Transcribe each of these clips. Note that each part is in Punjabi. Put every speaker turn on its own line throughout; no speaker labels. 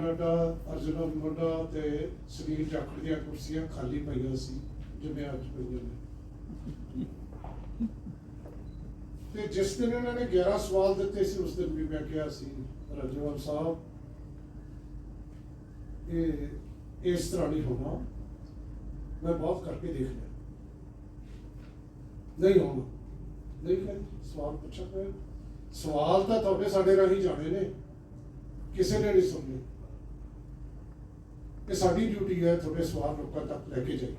ਕੈਨੇਡਾ ਅਰਜਨ ਮੁੰਡਾ ਤੇ ਸੁਨੀਲ ਜਾਖੜ ਦੀਆਂ ਕੁਰਸੀਆਂ ਖਾਲੀ ਪਈਆਂ ਸੀ, ਜਿਵੇਂ ਅੱਜ ਪਈਆਂ ਨੇ। ਤੇ ਜਿਸ ਦਿਨ ਇਹਨਾਂ ਨੇ 11 ਸਵਾਲ ਦਿੱਤੇ ਸੀ, ਉਸ ਦਿਨ ਵੀ ਮੈਂ ਕਿਹਾ ਸੀ, ਰਾਜਵਾਲ ਸਾਹਿਬ ਇਹ ਇਸ ਤਰ੍ਹਾਂ ਨਹੀਂ ਹੋਣਾ। ਮੈਂ ਬਹੁਤ ਕਰਕੇ ਦੇਖ ਲਿਆ। ਨਹੀਂ ਹੋਣਾ। ਨਹੀਂ ਕਰ ਸਵਾਲ ਪੁੱਛਿਆ ਸਵਾਲ ਤਾਂ ਤੁਹਾਡੇ ਸਾਡੇ ਰਾਹੀਂ ਜਾਣੇ ਨੇ। ਕਿਸੇ ਨੇ ਨਹੀਂ ਸੁਣਨੇ। ਇਹ ਸਾਡੀ ਡਿਊਟੀ ਹੈ ਤੁਹਾਡੇ ਸਵਾਲ ਲੋਕਾਂ ਤੱਕ ਲੈ ਕੇ ਜਾਈਏ।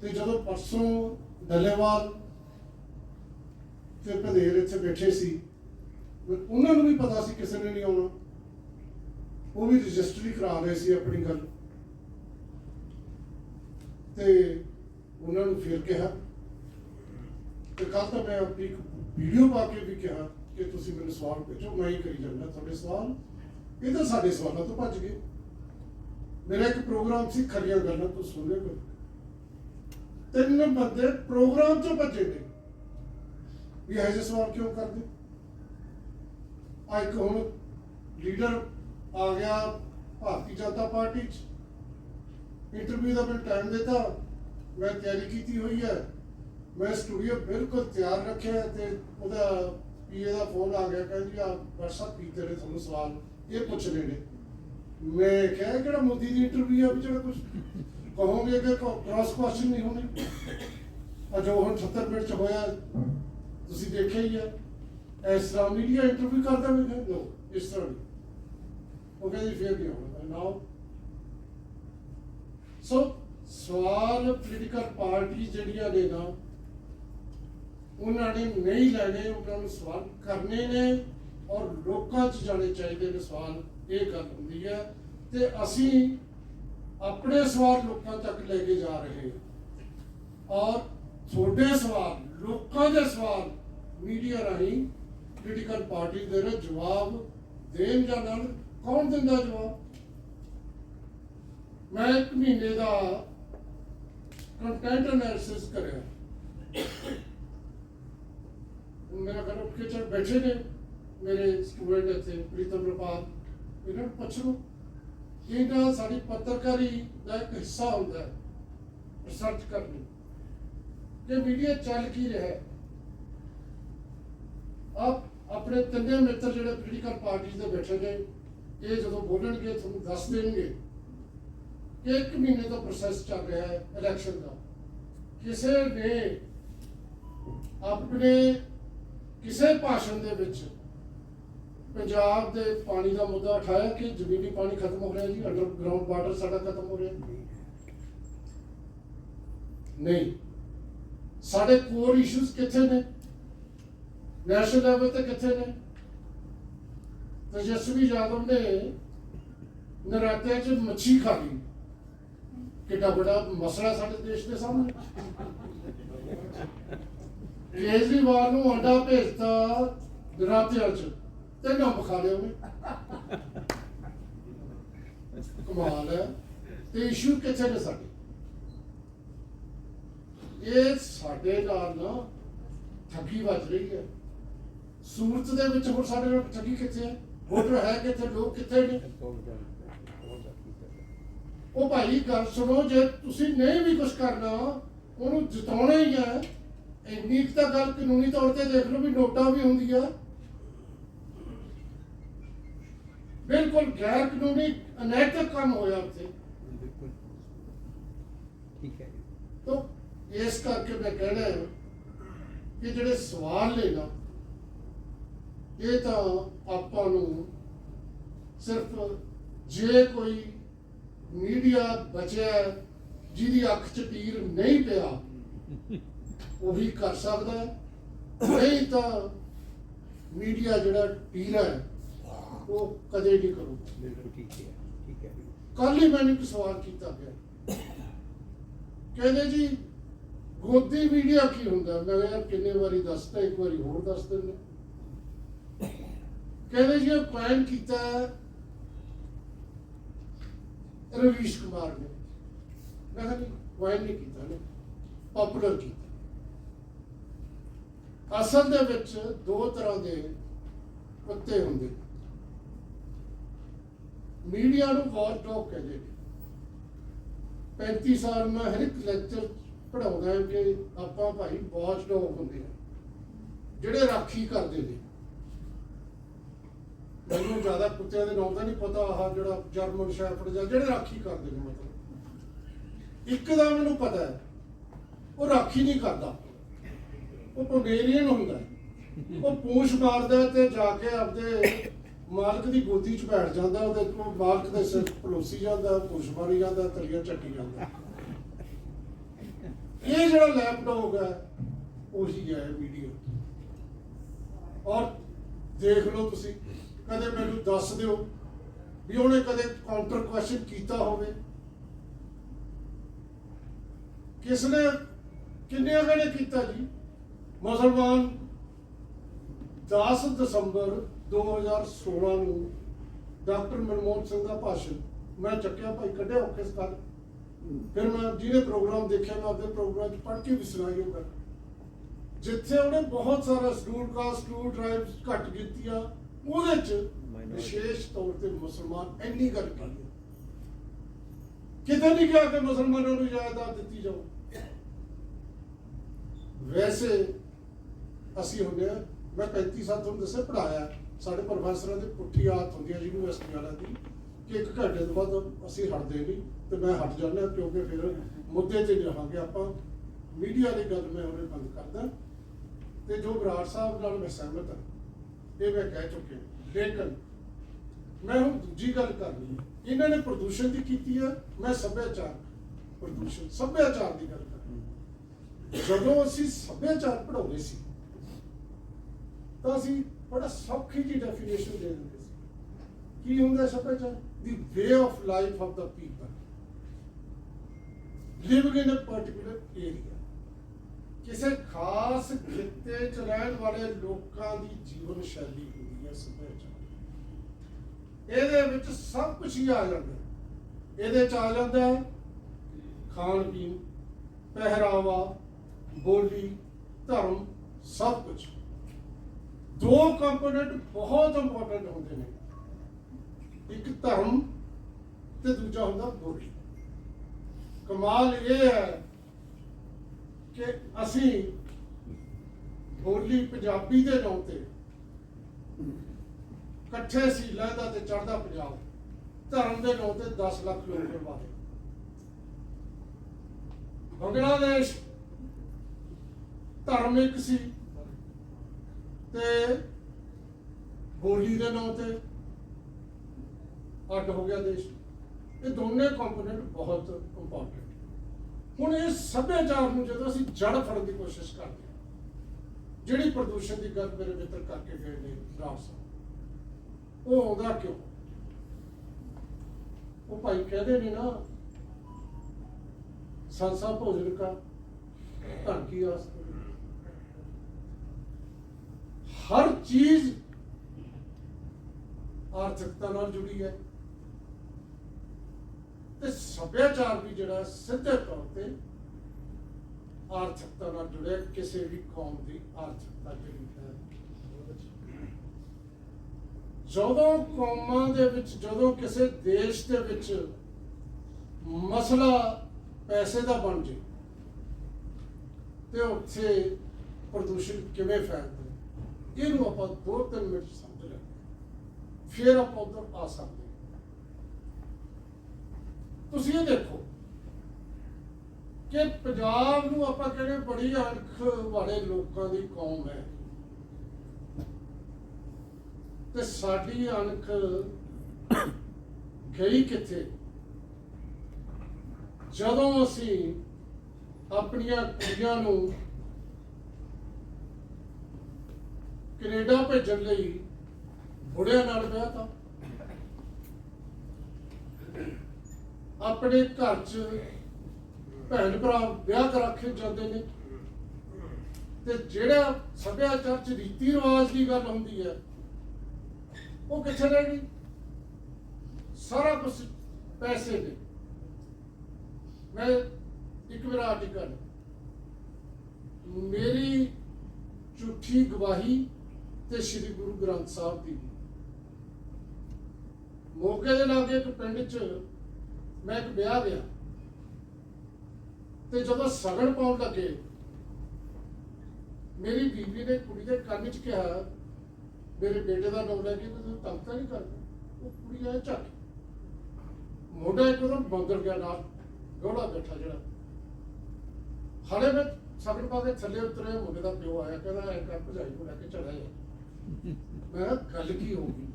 ਤੇ ਜਦੋਂ ਪਰਸੋਂ ਡੱਲੇਵਾਲ ਤੇ ਭਦੇਰ ਇੱਥੇ ਬੈਠੇ ਸੀ ਉਹਨਾਂ ਨੂੰ ਵੀ ਪਤਾ ਸੀ ਕਿਸੇ ਨੇ ਨਹੀਂ ਆਉਣਾ। ਉਹ ਵੀ ਰਜਿਸਟਰੀ ਕਰਾ ਰਹੇ ਸੀ ਆਪਣੀ ਗੱਲ। ਤੇ ਉਹਨਾਂ ਨੂੰ ਫਿਰ ਕਿਹਾ। ਤੇ ਕੱਲ ਤਾਂ ਮੈਂ ਆਪਣੀ ਇੱਕ ਵੀਡੀਓ ਪਾ ਕੇ ਵੀ ਕਿਹਾ ਕਿ ਤੁਸੀਂ ਮੈਨੂੰ ਸਵਾਲ ਭੇਜੋ, ਮੈਂ ਹੀ ਕਰੀ ਜਾਂਦਾ। ਤੁਹਾਡੇ ਸਵਾਲ, ਇਹ ਤਾਂ ਸਾਡੇ ਸਵਾਲਾਂ ਤੋਂ ਭੱਜ ਗਏ। ਮੇਰਾ ਇੱਕ ਪ੍ਰੋਗਰਾਮ ਸੀ ਖਰੀਆਂ ਗੱਲਾਂ ਤੋਂ ਸੁਣਿਆ ਕੋਈ ਤਿੰਨ ਬੰਦੇ ਪ੍ਰੋਗਰਾਮ ਚੋਂ ਭੱਜੇ ਨੇ। ਵੀ ਇਹ ਜਿਹੇ ਸਵਾਲ ਕਿਉਂ ਕਰਦੇ? ਆ ਇੱਕ ਹੁਣ ਲੀਡਰ ਆ ਗਿਆ ਭਾਰਤੀ ਜਨਤਾ ਪਾਰਟੀ ਚ। ਇੰਟਰਵਿਊ ਦਾ ਮੈਂ ਟਾਈਮ ਦਿੱਤਾ। ਮੈਂ ਤਿਆਰੀ ਕੀਤੀ ਹੋਈ ਹੈ। ਮੈਂ ਸਟੂਡੀਓ ਬਿਲਕੁਲ ਤਿਆਰ ਰੱਖਿਆ ਤੇ ਉਹਦਾ ਪੀਏ ਦਾ ਫੋਨ ਆ ਗਿਆ, ਕਹਿੰਦੀ ਆ, WhatsApp ਕੀਤੇ ਨੇ ਤੁਹਾਨੂੰ ਸਵਾਲ। ਇਹ ਪੁੱਛਣੇ ਨੇ। ਮੈਂ ਕਿਹਾ ਕਿਹੜਾ ਮੋਦੀ ਦੀ ਇੰਟਰਵਿਊ ਆ ਵੀ ਜਿਹੜਾ ਕੁਝ ਕਹੋਗੇ ਕਿ ਕ੍ਰਾਸ ਕੁਐਸਚਨ ਨਹੀਂ ਹੋਣੀ। ਆ ਜੋ ਹੁਣ 76 ਮਿੰਟ ਚ ਹੋਇਆ, ਤੁਸੀਂ ਦੇਖਿਆ ਹੀ ਹੈ। ਇਸ ਤਰ੍ਹਾਂ ਮੀਡੀਆ ਇੰਟਰਵਿਊ ਕਰਦਾ ਵੀ ਲੋ ਇਸ ਤਰ੍ਹਾਂ ਉਹ ਕਹਿੰਦੀ ਫੇਰ ਨਹੀਂ ਹੋਣਾ। ਨਾਓ ਸੋ ਸਵਾਲ ਪੋਲੀਟੀਕਲ ਪਾਰਟੀ ਜਿਹੜੀਆਂ ਨੇ ਨਾ, ਉਹਨਾਂ ਨੇ ਨਹੀਂ ਲੈਣੇ, ਉਹਨਾਂ ਨੂੰ ਸਵਾਲ ਕਰਨੇ ਨੇ ਔਰ ਲੋਕਾਂ 'ਚ ਜਾਣੇ ਚਾਹੀਦੇ ਨੇ ਸਵਾਲ। ਇਹ ਗੱਲ ਹੁੰਦੀ ਹੈ ਤੇ ਅਸੀਂ ਆਪਣੇ ਸਵਾਲ ਲੋਕਾਂ ਤੱਕ ਲੈ ਕੇ ਜਾ ਰਹੇ ਹਾਂ। ਔਰ ਤੁਹਾਡੇ ਸਵਾਲ, ਲੋਕਾਂ ਦੇ ਸਵਾਲ ਮੀਡੀਆ ਰਾਹੀਂ ਪੋਲੀਟੀਕਲ ਪਾਰਟੀ ਦੇ ਰਹੇ ਜਵਾਬ ਦੇਣ ਜਾਂ ਨਾਲ ਕੌਣ ਦਿੰਦਾ ਜਵਾਬ? ਮੈਂ ਇੱਕ ਮਹੀਨੇ ਦਾ ਕੰਟੈਂਟ ਐਨਾਲਿਸਿਸ ਕਰਿਆ। ਮੇਰਾ ਘਰ ਉੱਠ ਕੇ ਚੱਲ ਬੈਠੇ ਨੇ ਮੇਰੇ ਸਟੂਡੈਂਟ ਇੱਥੇ, ਪ੍ਰੀਤਮ ਰਪਾਲ। ਇਹਨਾਂ ਨੂੰ ਪੁੱਛੋ ਇਹਦਾ ਸਾਡੀ ਪੱਤਰਕਾਰੀ ਦਾ ਇੱਕ ਹਿੱਸਾ ਹੁੰਦਾ ਹੈ ਰਿਸਰਚ ਕਰਨੀ। ਕਿ ਮੀਡੀਆ ਚੱਲ ਕੀ ਰਿਹਾ ਹੈ? ਆਪ ਆਪਣੇ ਤਿੰਨੇ ਮਿੱਤਰ ਜਿਹੜੇ ਪੋਲੀਟੀਕਲ ਪਾਰਟੀਆਂ ਦੇ ਬੈਠੇ ਨੇ, ਇਹ ਜਦੋਂ ਬੋਲਣਗੇ, ਤੁਹਾਨੂੰ ਦੱਸ ਦੇਣਗੇ ਕਿ ਇੱਕ ਮਹੀਨੇ ਦਾ ਪ੍ਰੋਸੈਸ ਚੱਲ ਰਿਹਾ ਹੈ ਇਲੈਕਸ਼ਨ ਦਾ। ਕਿਸੇ ਨੇ ਆਪਣੇ, ਕਿਸੇ ਭਾਸ਼ਣ ਦੇ ਵਿੱਚ ਪੰਜਾਬ ਦੇ ਪਾਣੀ ਦਾ ਮੁੱਦਾ ਉਠਾਇਆ ਕਿ ਜ਼ਮੀਨੀ ਪਾਣੀ ਖਤਮ ਹੋ ਰਿਹਾ ਜੀ ਅੰਡਰਗਰਾਉਂਡ ਵਾਟਰ ਸਾਡਾ ਖਤਮ ਹੋ ਰਿਹਾ। ਨਹੀਂ। ਸਾਡੇ ਕੋਰ ਇਸ਼ੂਜ਼ ਕਿੱਥੇ ਨੇ? ਨੈਸ਼ਨਲ ਲੈਵਲ ਤੇ ਕਿੱਥੇ ਨੇ? ਤੇਜਸਵੀ ਯਾਦਵ ਨੇ ਨਰਾਤੇ 'ਚ ਮੱਛੀ ਖਾ ਲਈ। ਕਿੱਡਾ ਵੱਡਾ ਮਸਲਾ ਸਾਡੇ ਦੇਸ਼ ਦੇ ਸਾਹਮਣੇ। ਕੇਜਰੀਵਾਲ ਨੂੰ ਅੰਡਾ ਭੇਜਤਾ ਨਰਾਤਿਆਂ 'ਚ। ਤੇ ਨੰਬ ਖਾ ਲਿਆ ਉਹਨੇ ਕਮਾਲ ਹੈ ਤੇ ਇਸ਼ੂ ਕਿੱਥੇ ਨੇ ਸਾਡੇ ਇਹ ਸਾਡੇ ਨਾਲ ਨਾ ਠੱਗੀ ਵੱਜ ਰਹੀ ਹੈ ਸੂਰਤ ਦੇ ਵਿੱਚ ਹੁਣ ਸਾਡੇ ਨਾਲ ਠੱਗੀ ਕਿੱਥੇ ਹੈ ਵੋਟਰ ਹੈ ਕਿੱਥੇ ਲੋਕ ਕਿੱਥੇ ਨੇ ਉਹ ਭਾਈ ਗੱਲ ਸੁਣੋ ਜੇ ਤੁਸੀਂ ਨਹੀਂ ਵੀ ਕੁਝ ਕਰਨਾ ਉਹਨੂੰ ਜਿਤਾਉਣਾ ਹੀ ਹੈ ਇੰਨੀ ਤਾਂ ਗੱਲ ਕਾਨੂੰਨੀ ਤੌਰ ਤੇ ਦੇਖ ਲਓ ਵੀ ਨੋਟਾਂ ਵੀ ਹੁੰਦੀ ਆ ਬਿਲਕੁਲ ਗੈਰ ਕਾਨੂੰਨੀ ਅਨੈਤਿਕ ਕੰਮ ਹੋਇਆ ਉੱਥੇ।
ਬਿਲਕੁਲ। ਠੀਕ ਹੈ
ਤੋ ਇਸ ਕਰਕੇ ਮੈਂ ਕਹਿਣਾ ਹੈ ਕਿ ਜਿਹੜੇ ਸਵਾਲ ਨੇ ਨਾ ਇਹ ਤਾਂ ਆਪਾਂ ਨੂੰ ਸਿਰਫ ਜੇ ਕੋਈ ਮੀਡੀਆ ਬਚਿਆ ਜਿਹਦੀ ਅੱਖ 'ਚ ਟੀਰ ਨਹੀਂ ਪਿਆ ਉਹ ਵੀ ਕਰ ਸਕਦਾ ਹੈ। ਨਹੀਂ ਤਾਂ ਮੀਡੀਆ ਜਿਹੜਾ ਟੀਰਾ ਹੈ ਉਹ ਕਦੇ ਨਹੀਂ ਕਰੂਗਾ।
ਬਿਲਕੁਲ ਠੀਕ ਹੈ ਠੀਕ ਹੈ।
ਕੱਲ ਹੀ ਮੈਨੂੰ ਇੱਕ ਸਵਾਲ ਕੀਤਾ ਗਿਆ। ਕਹਿੰਦੇ ਜੀ ਗੋਦੀ ਮੀਡੀਆ ਕੀ ਹੁੰਦਾ? ਮੈਂ ਕਿਹਾ ਯਾਰ ਕਿੰਨੇ ਵਾਰੀ ਦੱਸਤਾ ਇੱਕ ਵਾਰੀ ਹੋਰ ਦੱਸ ਦਿੰਦੇ। ਕਹਿੰਦੇ ਜੀ ਇਹ ਕਾਇਮ ਕੀਤਾ ਰਵੀਸ਼ ਕੁਮਾਰ ਨੇ। ਮੈਂ ਕਿਹਾ ਕਾਇਮ ਨਹੀਂ ਕੀਤਾ ਨੇ। ਪਪੂਲਰ ਕੀਤਾ। ਅਸਲ ਦੇ ਵਿੱਚ ਦੋ ਤਰ੍ਹਾਂ ਦੇ ਕੁੱਤੇ ਹੁੰਦੇ ਮੀਡੀਆ ਨੂੰ ਵਾਚ ਡੌਗ ਕਹਿੰਦੇ ਨੇ 35 ਸਾਲ ਮੈਂ ਹਰ ਇੱਕ ਲੈਕਚਰ ਪੜਾਉਂਦਾ ਕਿ ਆਪਾਂ ਭਾਈ ਵਾਚ ਡੌਗ ਹੁੰਦੇ ਆ, ਜਿਹੜੇ ਰਾਖੀ ਕਰਦੇ ਨੇ। ਮੈਨੂੰ ਜ਼ਿਆਦਾ ਕੁੱਤਿਆਂ ਦੇ ਨਾਮ ਤਾਂ ਨਹੀਂ ਪਤਾ ਆਹ ਜਿਹੜਾ ਜਰਮਨ ਸ਼ੈਫਰਡ ਜਾਂ ਜਿਹੜੇ ਰਾਖੀ ਕਰਦੇ ਨੇ ਮਤਲਬ। ਇੱਕ ਦਾ ਮੈਨੂੰ ਪਤਾ ਹੈ, ਉਹ ਰਾਖੀ ਨਹੀਂ ਕਰਦਾ। ਉਹ ਪਵੇਰੀਅਨ ਹੁੰਦਾ ਉਹ ਪੂਛ ਮਾਰਦਾ ਤੇ ਜਾ ਕੇ ਆਪਦੇ ਮਾਲਕ ਦੀ ਗੋਦੀ 'ਚ ਬੈਠ ਜਾਂਦਾ, ਉਹਦੇ ਕੋਲ ਮਾਲਕ ਦੇ ਸਿਰ ਪਲੋਸੀ ਜਾਂਦਾ ਪੂਛ ਮਾਰੀ ਜਾਂਦਾ, ਤਲੀਆਂ ਚੱਟੀ ਜਾਂਦਾ। ਇਹ ਜਿਹੜਾ ਲੈਪਟਾਪ ਹੈ, ਉਹੀ ਹੈ ਵੀਡੀਓ ਔਰ ਦੇਖ ਲਓ ਤੁਸੀਂ, ਕਦੇ ਮੈਨੂੰ ਦੱਸ ਦਿਓ ਵੀ ਉਹਨੇ ਕਦੇ ਕਾਊਂਟਰ ਕੁਐਸਚਨ ਕੀਤਾ ਹੋਵੇ। ਕਿਸ ਨੇ ਕਿੰਨੇ ਅਗਲੇ ਕੀਤਾ ਜੀ? ਮੁਸਲਮਾਨ 10 ਦਸੰਬਰ 2016 ਨੂੰ ਡਾਕਟਰ ਮਨਮੋਹਨ ਸਿੰਘ ਦਾ ਭਾਸ਼ਣ। ਮੈਂ ਚੱਕਿਆ ਭਾਈ ਕੱਢਿਆ ਔਖੇ ਸਕਾਲ ਫਿਰ ਮੈਂ ਜਿਹਨੇ ਪ੍ਰੋਗਰਾਮ ਦੇਖਿਆ ਮੈਂ ਆਪਣੇ ਪ੍ਰੋਗਰਾਮ 'ਚ ਪੜ੍ਹ ਕੇ ਵੀ ਸੁਣਾਈ ਹੋਗਾ ਜਿੱਥੇ ਉਹਨੇ ਬਹੁਤ ਸਾਰਾ ਸ਼ਡਿਊਲ ਕਾਸਟ ਸ਼ਡਿਊਲ ਟ੍ਰਾਈਬਸ ਘੱਟ ਕੀਤੀਆਂ ਉਹਦੇ 'ਚ. ਵਿਸ਼ੇਸ਼ ਤੌਰ ਤੇ ਮੁਸਲਮਾਨ ਇੰਨੀ ਗੱਲ ਕੀਤੀ ਕਿਤੇ ਨਹੀਂ ਕਿਹਾ ਕਿ ਮੁਸਲਮਾਨਾਂ ਨੂੰ ਜਾਇਦਾਦ ਦਿੱਤੀ ਜਾਓ ਵੈਸੇ ਅਸੀਂ ਹੁੰਦੇ ਮੈਂ 35 ਸਾਲ ਤੁਹਾਨੂੰ ਦੱਸਿਆ ਪੜਾਇਆ ਸਾਡੇ ਪ੍ਰੋਫੈਸਰਾਂ ਦੀ ਪੁੱਠੀ ਆਦਤ ਹੁੰਦੀ ਹੈ ਯੂਨੀਵਰਸਿਟੀ ਵਾਲਿਆਂ ਦੀ, ਕਿ ਇੱਕ ਘੰਟੇ ਤੋਂ ਬਾਅਦ ਅਸੀਂ ਹਟਦੇ ਨਹੀਂ ਤੇ ਮੈਂ ਹਟ ਜਾਂਦਾ ਕਿਉਂਕਿ ਫਿਰ ਮੁੱਦੇ ਤੇ ਰਹਾਂਗੇ ਆਪਾਂ। ਮੀਡੀਆ ਦੀ ਗੱਲ ਮੈਂ ਉਹਨੇ ਬੰਦ ਕਰਦਾ। ਤੇ ਜੋ ਬਰਾੜ ਸਾਹਿਬ ਨਾਲ ਮੈਂ ਸਹਿਮਤ ਹਾਂ, ਇਹ ਮੈਂ ਕਹਿ ਚੁੱਕਿਆ। ਲੇਕਿਨ ਮੈਂ ਹੁਣ ਦੂਜੀ ਗੱਲ ਕਰਨੀ ਹੈ। ਇਹਨਾਂ ਨੇ ਪ੍ਰਦੂਸ਼ਣ ਦੀ ਕੀਤੀ ਹੈ, ਮੈਂ ਸੱਭਿਆਚਾਰ ਪ੍ਰਦੂਸ਼ਣ, ਸੱਭਿਆਚਾਰ ਦੀ ਗੱਲ ਕਰ ਜਦੋਂ ਅਸੀਂ ਸੱਭਿਆਚਾਰ ਪੜਾਉਂਦੇ ਸੀ, ਤਾਂ ਅਸੀਂ ਬੜਾ ਸੌਖੀ ਜੀ ਡੈਫੀਨੇਸ਼ਨ ਦੇ ਦਿੰਦੇ ਸੀ। ਕੀ ਹੁੰਦਾ ਸੱਭਿਆਚਾਰ? The way of life of the people living in a particular area ਕਿਸੇ ਖਾਸ ਖਿੱਤੇ ਚ ਰਹਿਣ ਵਾਲੇ ਲੋਕਾਂ ਦੀ ਜੀਵਨ ਸ਼ੈਲੀ ਹੁੰਦੀ ਹੈ ਸੱਭਿਆਚਾਰ। ਇਹਦੇ ਵਿੱਚ ਸਭ ਕੁਝ ਹੀ ਆ ਜਾਂਦਾ। ਇਹਦੇ ਚ ਆ ਜਾਂਦਾ ਹੈ ਖਾਣ ਪੀਣ, ਪਹਿਰਾਵਾ, ਬੋਲੀ, ਧਰਮ, ਸਭ ਕੁਝ ਦੋ ਕੰਪੋਨੈਂਟ ਬਹੁਤ ਇੰਪੋਰਟੈਂਟ ਹੁੰਦੇ ਨੇ। ਇੱਕ ਧਰਮ ਤੇ ਦੂਜਾ ਹੁੰਦਾ ਬੋਲੀ ਕਮਾਲ ਇਹ ਹੈ ਕਿ ਅਸੀਂ ਬੋਲੀ ਪੰਜਾਬੀ ਦੇ ਨਾਂ ਤੇ ਇਕੱਠੇ ਸੀ ਲਹਿਦਾ ਤੇ ਚੜਦਾ ਪੰਜਾਬ। ਧਰਮ ਦੇ ਨਾਂ ਤੇ 10 ਲੱਖ ਲੋਕ ਕਰਵਾਏ ਬੰਗਲਾਦੇਸ਼ ਧਰਮ ਇੱਕ ਸੀ। ਤੇ ਬੋਲੀ ਦੇ ਨਾਂ ਤੇ ਅੱਡ ਹੋ ਗਿਆ ਦੇਸ਼। ਇਹ ਦੋਨੇ ਕੰਪੋਨੈਂਟ ਬਹੁਤ ਇੰਪੋਰਟੈਂਟ ਹੁਣ ਇਹ ਸੱਭਿਆਚਾਰ ਨੂੰ ਜਦੋਂ ਅਸੀਂ ਜੜ ਫੜਨ ਦੀ ਕੋਸ਼ਿਸ਼ ਕਰਦੇ ਹਾਂ, ਜਿਹੜੀ ਪ੍ਰਦੂਸ਼ਣ ਦੀ ਗੱਲ ਮੇਰੇ ਮਿੱਤਰ ਕਰਕੇ ਗਏ ਨੇ ਰਾਜ ਉਹ ਆਉਂਦਾ ਕਿਉਂ? ਉਹ ਭਾਈ ਕਹਦੇ ਨੇ ਨਾ ਸੰਸਾ ਭੋਜਨ ਕਾ ਧਨ ਕੀ ਆਸ ਹਰ ਚੀਜ਼ ਆਰਥਿਕਤਾ ਨਾਲ ਜੁੜੀ ਹੈ। ਤੇ ਸੱਭਿਆਚਾਰ ਵੀ ਜਿਹੜਾ ਸਿੱਧੇ ਤੌਰ ਤੇ ਆਰਥਿਕਤਾ ਨਾਲ ਜੁੜਿਆ, ਕਿਸੇ ਵੀ ਕੌਮ ਦੀ ਆਰਥਿਕਤਾ ਜਿਹੜੀ ਹੈ। ਜਦੋਂ ਕੌਮਾਂ ਦੇ ਵਿੱਚ, ਜਦੋਂ ਕਿਸੇ ਦੇਸ਼ ਦੇ ਵਿੱਚ ਮਸਲਾ ਪੈਸੇ ਦਾ ਬਣ ਜੇ, ਤੇ ਉੱਥੇ ਪ੍ਰਦੂਸ਼ਣ ਕਿਵੇਂ ਫੈਲਦਾ? ਇਹਨੂੰ ਆਪਾਂ ਦੋ ਤਿੰਨ ਮਿੰਟ ਸਮਝ ਲੈਂਦੇ ਫਿਰ ਆਪਾਂ ਉਧਰ ਆ ਸਕਦੇ ਤੁਸੀਂ ਇਹ ਦੇਖੋ ਕਿ ਪੰਜਾਬ ਨੂੰ ਆਪਾਂ ਕਹਿੰਦੇ ਬੜੀ ਅਣਖ ਵਾਲੇ ਲੋਕਾਂ ਦੀ ਕੌਮ ਹੈ ਤੇ ਸਾਡੀ ਅਣਖ ਗਈ ਕਿੱਥੇ ਜਦੋਂ ਅਸੀਂ ਆਪਣੀਆਂ ਕੁੜੀਆਂ ਨੂੰ ਕੈਨੇਡਾ ਭੇਜਣ ਲਈ ਬੁੜਿਆਂ ਨਾਲ ਵਿਆਹ ਤਾਂ। ਆਪਣੇ ਘਰ 'ਚ ਭੈਣ ਭਰਾ ਵਿਆਹ ਕਰਾ ਜਾਂਦੇ ਨੇ। ਤੇ ਜਿਹੜਾ ਸੱਭਿਆਚਾਰ 'ਚ ਰੀਤੀ ਰਿਵਾਜ ਦੀ ਗੱਲ ਹੁੰਦੀ ਹੈ, ਉਹ ਕਿੱਥੇ ਰਹਿ ਗਈ? ਸਾਰਾ ਕੁਝ ਪੈਸੇ ਦੇ। ਮੈਂ ਇੱਕ ਮੇਰਾ ਆਰਟੀਕਲ ਮੇਰੀ ਝੂਠੀ ਗਵਾਹੀ ਤੇ ਸ੍ਰੀ ਗੁਰੂ ਗ੍ਰੰਥ ਸਾਹਿਬ ਦੀ ਮੋਗੇ ਦੇ ਨਾਲ ਲਾਗੇ ਇੱਕ ਪਿੰਡ 'ਚ ਮੈਂ ਇੱਕ ਵਿਆਹ ਗਿਆ ਤੇ ਜਦੋਂ ਸਗਨ ਪਾਉਣ ਲੱਗੇ, ਮੇਰੀ ਬੀਬੀ ਨੇ ਕੁੜੀ ਦੇ ਕੰਨ 'ਚ ਕਿਹਾ, ਮੇਰੇ ਬੇਟੇ ਦਾ ਨਾਮ ਲੈ ਕੇ ਵੀ ਤੂੰ ਨਹੀਂ ਕਰਦਾ, ਉਹ ਕੁੜੀ ਆਇਆ ਝੱਟ। ਮੋਢਾ ਇੱਕਦਮ ਬੰਦਰ ਗਿਆ ਨਾਲ ਗੋੜਾ ਬੈਠਾ ਜਿਹੜਾ। ਹਲੇ ਮੈਂ ਸਗਨ ਪਾ ਕੇ ਥੱਲੇ ਉਤਰੇ ਮੁੰਡੇ ਦਾ ਪਿਓ ਆਇਆ, ਕਹਿੰਦਾ ਐਂ ਕਰ ਭਜਾਈ ਨੂੰ ਲੈ ਕੇ ਚੜਾ ਜਾ। ਮੈਂ ਕਿਹਾ, ਗੱਲ ਕੀ ਹੋ ਗਈ?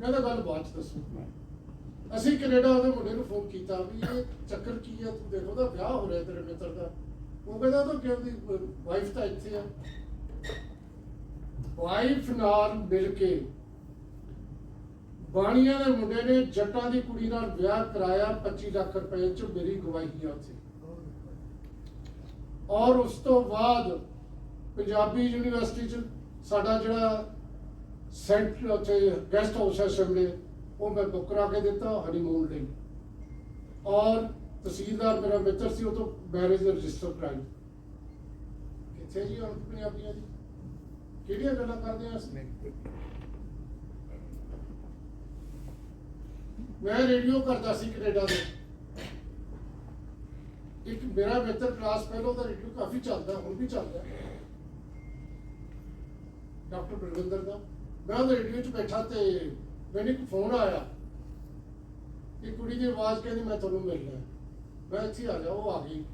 ਕਹਿੰਦਾ ਗੱਲ ਬਾਅਦ ਚ ਦੱਸੂ ਅਸੀਂ ਕੈਨੇਡਾ ਉਹਦੇ ਮੁੰਡੇ ਨੂੰ ਫੋਨ ਕੀਤਾ ਵੀ ਇਹ ਚੱਕਰ ਕੀ ਆ? ਤੂੰ ਦੇਖੋ ਉਹਦਾ ਵਿਆਹ ਹੋ ਰਿਹਾ ਤੇਰੇ ਮਿੱਤਰ ਦਾ। ਉਹ ਕਹਿੰਦਾ, ਤਾਂ ਕਿ ਉਹਦੀ ਵਾਈਫ ਤਾਂ ਇੱਥੇ ਆ? ਵਾਈਫ ਨਾਲ ਮਿਲ ਕੇ ਬਾਣੀਆਂ ਦੇ ਮੁੰਡੇ ਨੇ ਜੱਟਾਂ ਦੀ ਕੁੜੀ ਨਾਲ ਵਿਆਹ ਕਰਾਇਆ 25 ਲੱਖ ਰੁਪਏ ਚ ਮੇਰੀ ਗਵਾਹੀ ਆ ਉੱਥੇ। ਔਰ ਉਸ ਤੋਂ ਬਾਅਦ ਪੰਜਾਬੀ ਯੂਨੀਵਰਸਿਟੀ ਚ ਸਾਡਾ ਜਿਹੜਾ ਸੈਂਟਰ ਉੱਥੇ ਗੈਸਟ ਹਾਊਸ ਹੈ ਸ਼ਿਮਲੇ ਉਹ ਮੈਂ ਬੁੱਕ ਕਰਾ ਕੇ ਦਿੱਤਾ ਹਨੀਮੂਨ ਲਈ। ਔਰ ਤਹਿਸੀਲਦਾਰ ਮੇਰਾ ਮਿੱਤਰ ਸੀ, ਉਹ ਤੋਂ ਮੈਰਿਜ ਰਜਿਸਟਰ ਕਰਾਈ ਕਿੱਥੇ ਜੀ ਹੁਣ ਪੰਜਾਬੀਆਂ ਦੀ। ਕਿਹੜੀਆਂ ਗੱਲਾਂ ਕਰਦੇ ਆ ਅਸੀਂ ਮੈਂ ਰੇਡੀਓ ਕਰਦਾ ਸੀ ਕੈਨੇਡਾ ਦੇ ਇੱਕ ਮੇਰਾ ਮਿੱਤਰ ਕਲਾਸ ਪਹਿਲਾਂ ਦਾ ਰੇਡੀਓ ਕਾਫੀ ਚੱਲਦਾ, ਹੁਣ ਵੀ ਚੱਲਦਾ। ਡਾਕਟਰ ਬਲਵਿੰਦਰ ਦਾ। ਮੈਂ ਉਹ ਰੇਡੀਓ 'ਚ ਬੈਠਾ ਤੇ ਮੈਨੂੰ ਇੱਕ ਫੋਨ ਆਇਆ ਕਿ ਕੁੜੀ ਦੀ ਆਵਾਜ਼ ਕਹਿੰਦੀ ਮੈਂ ਤੁਹਾਨੂੰ ਮਿਲਣਾ ਮੈਂ ਇੱਥੇ ਆ ਜਾ ਉਹ ਆ ਗਈ।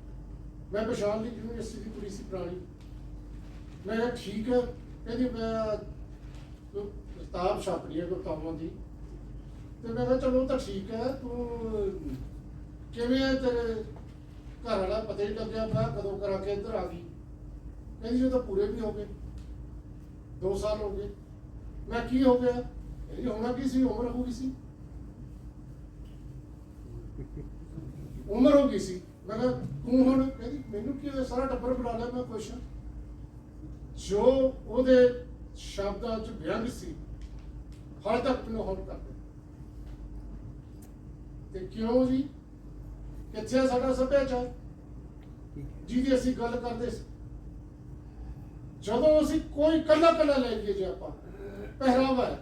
ਮੈਂ ਪਛਾਣ ਲਈ ਯੂਨੀਵਰਸਿਟੀ ਦੀ ਕੁੜੀ ਸੀ ਪੁਰਾਣੀ? ਮੈਂ ਕਿਹਾ, ਠੀਕ ਹੈ। ਕਹਿੰਦੀ, ਮੈਂ ਕਿਤਾਬ ਛਾਪਣੀ ਹੈ ਕੋਈ ਦੀ। ਤੇ ਮੈਂ ਕਿਹਾ, ਚਲੋ ਉਹ ਤਾਂ ਠੀਕ ਹੈ, ਤੂੰ ਕਿਵੇਂ ਹੈ ਤੇਰੇ ਘਰ ਵਾਲਾ? ਪਤਾ ਹੀ ਲੱਗਿਆ ਵਿਆਹ ਕਦੋਂ ਕਰਾ ਕੇ ਇੱਧਰ ਆ ਗਈ? ਕਹਿੰਦੀ ਉਹ ਤਾਂ ਪੂਰੇ ਵੀ ਹੋ ਗਏ 2 ਸਾਲ ਹੋ ਗਏ। ਮੈਂ ਕੀ ਹੋ ਗਿਆ? ਇਹ ਹੋਣਾ ਕੀ ਸੀ? ਉਮਰ ਹੋ ਗਈ ਸੀ? ਉਮਰ ਹੋ ਗਈ ਸੀ। ਮੈਂ ਕਿਹਾ, ਤੂੰ ਹੁਣ ਕਹਿੰਦੀ, ਮੈਨੂੰ ਕੀ ਹੋਇਆ? ਸਾਰਾ ਟੱਬਰ ਬੁਲਾ ਲਿਆ ਮੈਂ ਖੁਸ਼ ਹਾਂ। ਜੋ ਉਹਦੇ ਸ਼ਬਦਾਂ ਚ ਵਿਅੰਗ ਸੀ ਹਾਲੇ ਤੱਕ ਮੈਨੂੰ ਹੁਣ ਕਰਦੇ। ਤੇ ਕਿਉਂ ਜੀ? ਕਿੱਥੇ ਸਾਡਾ ਸੱਭਿਆਚਾਰ? ਜਿਹਦੀ ਅਸੀਂ ਗੱਲ ਕਰਦੇ ਸੀ। ਜਦੋਂ ਅਸੀਂ ਕੋਈ ਕੱਲਾ ਕੱਲਾ ਲੈ ਲਈਏ ਜੇ ਆਪਾਂ ਪਹਿਰਾਵਾ ਹੈ।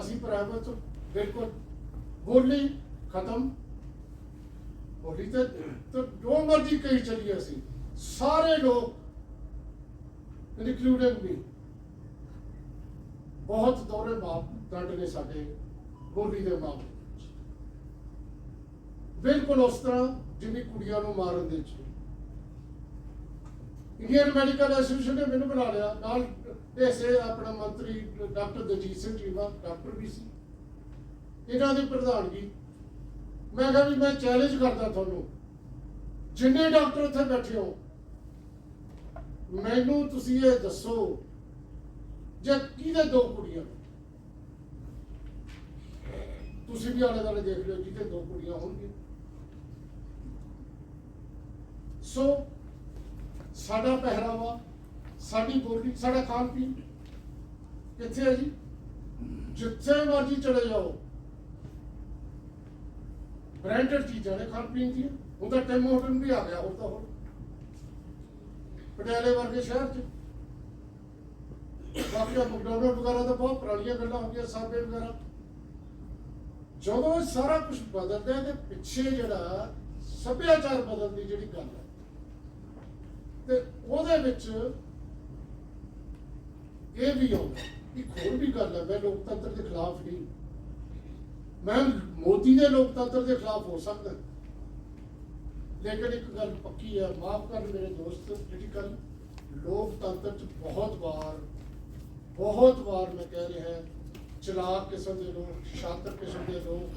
ਅਸੀਂ ਪਹਿਰਾਵੇ ਤੋਂ ਬਿਲਕੁਲ ਬੋਲੀ ਖਤਮ। ਬੋਲੀ ਤੇ ਤਾਂ ਜੋ ਮਰਜ਼ੀ ਕਹੀ ਚੱਲੀਏ ਅਸੀਂ। ਸਾਰੇ ਲੋਕ ਇਨਕਲੂਡਿੰਗ ਵੀ ਬਹੁਤ ਦੌਰੇ ਮਾਪ ਦੰਡ ਨੇ ਸਾਡੇ ਬੋਲੀ ਦੇ ਮਾਮਲੇ ਬਿਲਕੁਲ ਉਸ ਤਰ੍ਹਾਂ ਜਿਵੇਂ ਕੁੜੀਆਂ ਨੂੰ ਮਾਰਨ ਦੇ ਵਿੱਚ। ਇੰਡੀਅਨ ਮੈਡੀਕਲ ਐਸੋਸੀਏਸ਼ਨ ਨੇ ਮੈਨੂੰ ਬੁਲਾ ਲਿਆ। ਨਾਲ ਇਸੇ ਆਪਣਾ ਮੰਤਰੀ ਡਾਕਟਰ ਦਜੀਤ ਸਿੰਘ ਜੀਵਾ ਡਾਕਟਰ ਵੀ ਸੀ। ਇਹਨਾਂ ਦੀ ਪ੍ਰਧਾਨਗੀ। ਮੈਂ ਕਿਹਾ ਵੀ ਮੈਂ ਚੈਲੰਜ ਕਰਦਾ ਤੁਹਾਨੂੰ। ਜਿੰਨੇ ਡਾਕਟਰ ਉੱਥੇ ਬੈਠੇ ਹੋ, ਮੈਨੂੰ ਤੁਸੀਂ ਇਹ ਦੱਸੋ ਜੇ ਕਿਹਦੇ ਦੋ ਕੁੜੀਆਂ? ਤੁਸੀਂ ਵੀ ਆਲੇ ਦੁਆਲੇ ਦੇਖ ਲਿਓ ਜਿਹਦੇ ਦੋ ਕੁੜੀਆਂ ਹੋਣਗੀਆਂ। ਸੋ ਸਾਡਾ ਪਹਿਰਾਵਾ, ਸਾਡੀ ਬੋਲੀ, ਸਾਡਾ ਖਾਣ ਪੀਣ। ਕਿੱਥੇ ਹੈ ਜੀ? ਜਿੱਥੇ ਮਰਜ਼ੀ ਚਲੇ ਜਾਓ। ਬ੍ਰਾਂਡਡ ਚੀਜ਼ਾਂ ਨੇ ਖਾਣ ਪੀਣ ਦੀਆਂ। ਹੁਣ ਤਾਂ ਟੈਮ ਹੋਟਲ ਵੀ ਆ ਗਿਆ, ਹੋਰ ਤਾਂ ਹੋਰ। ਪਟਿਆਲੇ ਵਰਗੇ ਸ਼ਹਿਰ 'ਚ। ਬਾਕੀ ਮੈਕਡੋਨਲਡ ਵਗੈਰਾ ਤਾਂ ਬਹੁਤ ਪੁਰਾਣੀਆਂ ਗੱਲਾਂ ਹੋ ਗਈਆਂ ਸਾਬੇ ਵਗੈਰਾ। ਜਦੋਂ ਸਾਰਾ ਕੁਝ ਬਦਲਦਾ ਤੇ ਪਿੱਛੇ ਜਿਹੜਾ ਸੱਭਿਆਚਾਰ ਬਦਲਣ ਦੀ ਜਿਹੜੀ ਗੱਲ ਹੈ ਤੇ ਉਹਦੇ ਵਿੱਚ ਇਹ ਵੀ ਆਉਂਦਾ, ਇੱਕ ਹੋਰ ਵੀ ਗੱਲ ਹੈ, ਮੈਂ ਲੋਕਤੰਤਰ ਦੇ ਖਿਲਾਫ ਨਹੀਂ। ਮੈਂ ਮੋਦੀ ਦੇ ਲੋਕਤੰਤਰ ਦੇ ਖਿਲਾਫ ਹੋ ਸਕਦਾ। ਲੇਕਿਨ ਇੱਕ ਗੱਲ ਪੱਕੀ ਹੈ, ਮਾਫ ਕਰਨ ਮੇਰੇ ਦੋਸਤ, ਜਿਹੜੀ ਗੱਲ ਲੋਕਤੰਤਰ ਚ ਬਹੁਤ ਵਾਰ ਬਹੁਤ ਵਾਰ ਮੈਂ ਕਹਿ ਰਿਹਾ ਚਲਾਕ ਕਿਸਮ ਦੇ ਲੋਕ, ਸ਼ਾਤਰ ਕਿਸਮ ਦੇ ਲੋਕ,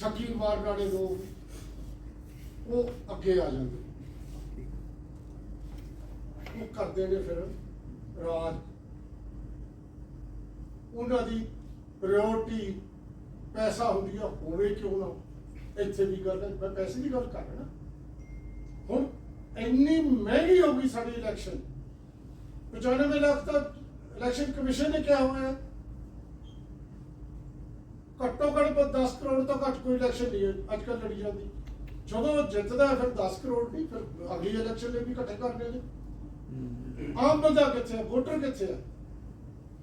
ਠੱਗੀ ਮਾਰਨ ਵਾਲੇ ਲੋਕ, ਉਹ ਅੱਗੇ ਆ ਜਾਂਦੇ ਉਹ ਕਰਦੇ ਨੇ ਫਿਰ ਰਾਜ। ਉਹਨਾਂ ਦੀ ਪ੍ਰਾਇੋਰਟੀ ਪੈਸਾ ਹੁੰਦੀ ਆ, ਹੋਵੇ ਕਿਉਂ ਨਾ ਇੱਥੇ ਵੀ ਗੱਲ ਹੈ, ਮੈਂ ਪੈਸੇ ਦੀ ਗੱਲ ਕਰ ਰਿਹਾ ਹੁਣ ਇੰਨੀ ਮਹਿੰਗੀ ਹੋ ਗਈ ਸਾਡੀ ਇਲੈਕਸ਼ਨ 95 ਲੱਖ ਤਾਂ ਇਲੈਕਸ਼ਨ ਕਮਿਸ਼ਨ ਨੇ ਕਿਹਾ ਹੋਇਆ। ਘੱਟੋ ਘੱਟ 10 ਕਰੋੜ ਤੋਂ ਘੱਟ ਕੋਈ ਇਲੈਕਸ਼ਨ ਨਹੀਂ ਅੱਜ ਕੱਲ੍ਹ ਲੜੀ ਜਾਂਦੀ। ਜਦੋਂ ਜਿੱਤਦਾ ਫਿਰ 10 ਕਰੋੜ ਨਹੀਂ, ਫਿਰ ਅਗਲੀ ਇਲੈਕਸ਼ਨ ਲਈ ਵੀ ਇਕੱਠੇ ਕਰਨੇ ਨੇ। ਆਮ ਬੰਦਾ ਕਿੱਥੇ ਹੈ ਵੋਟਰ ਕਿੱਥੇ ਹੈ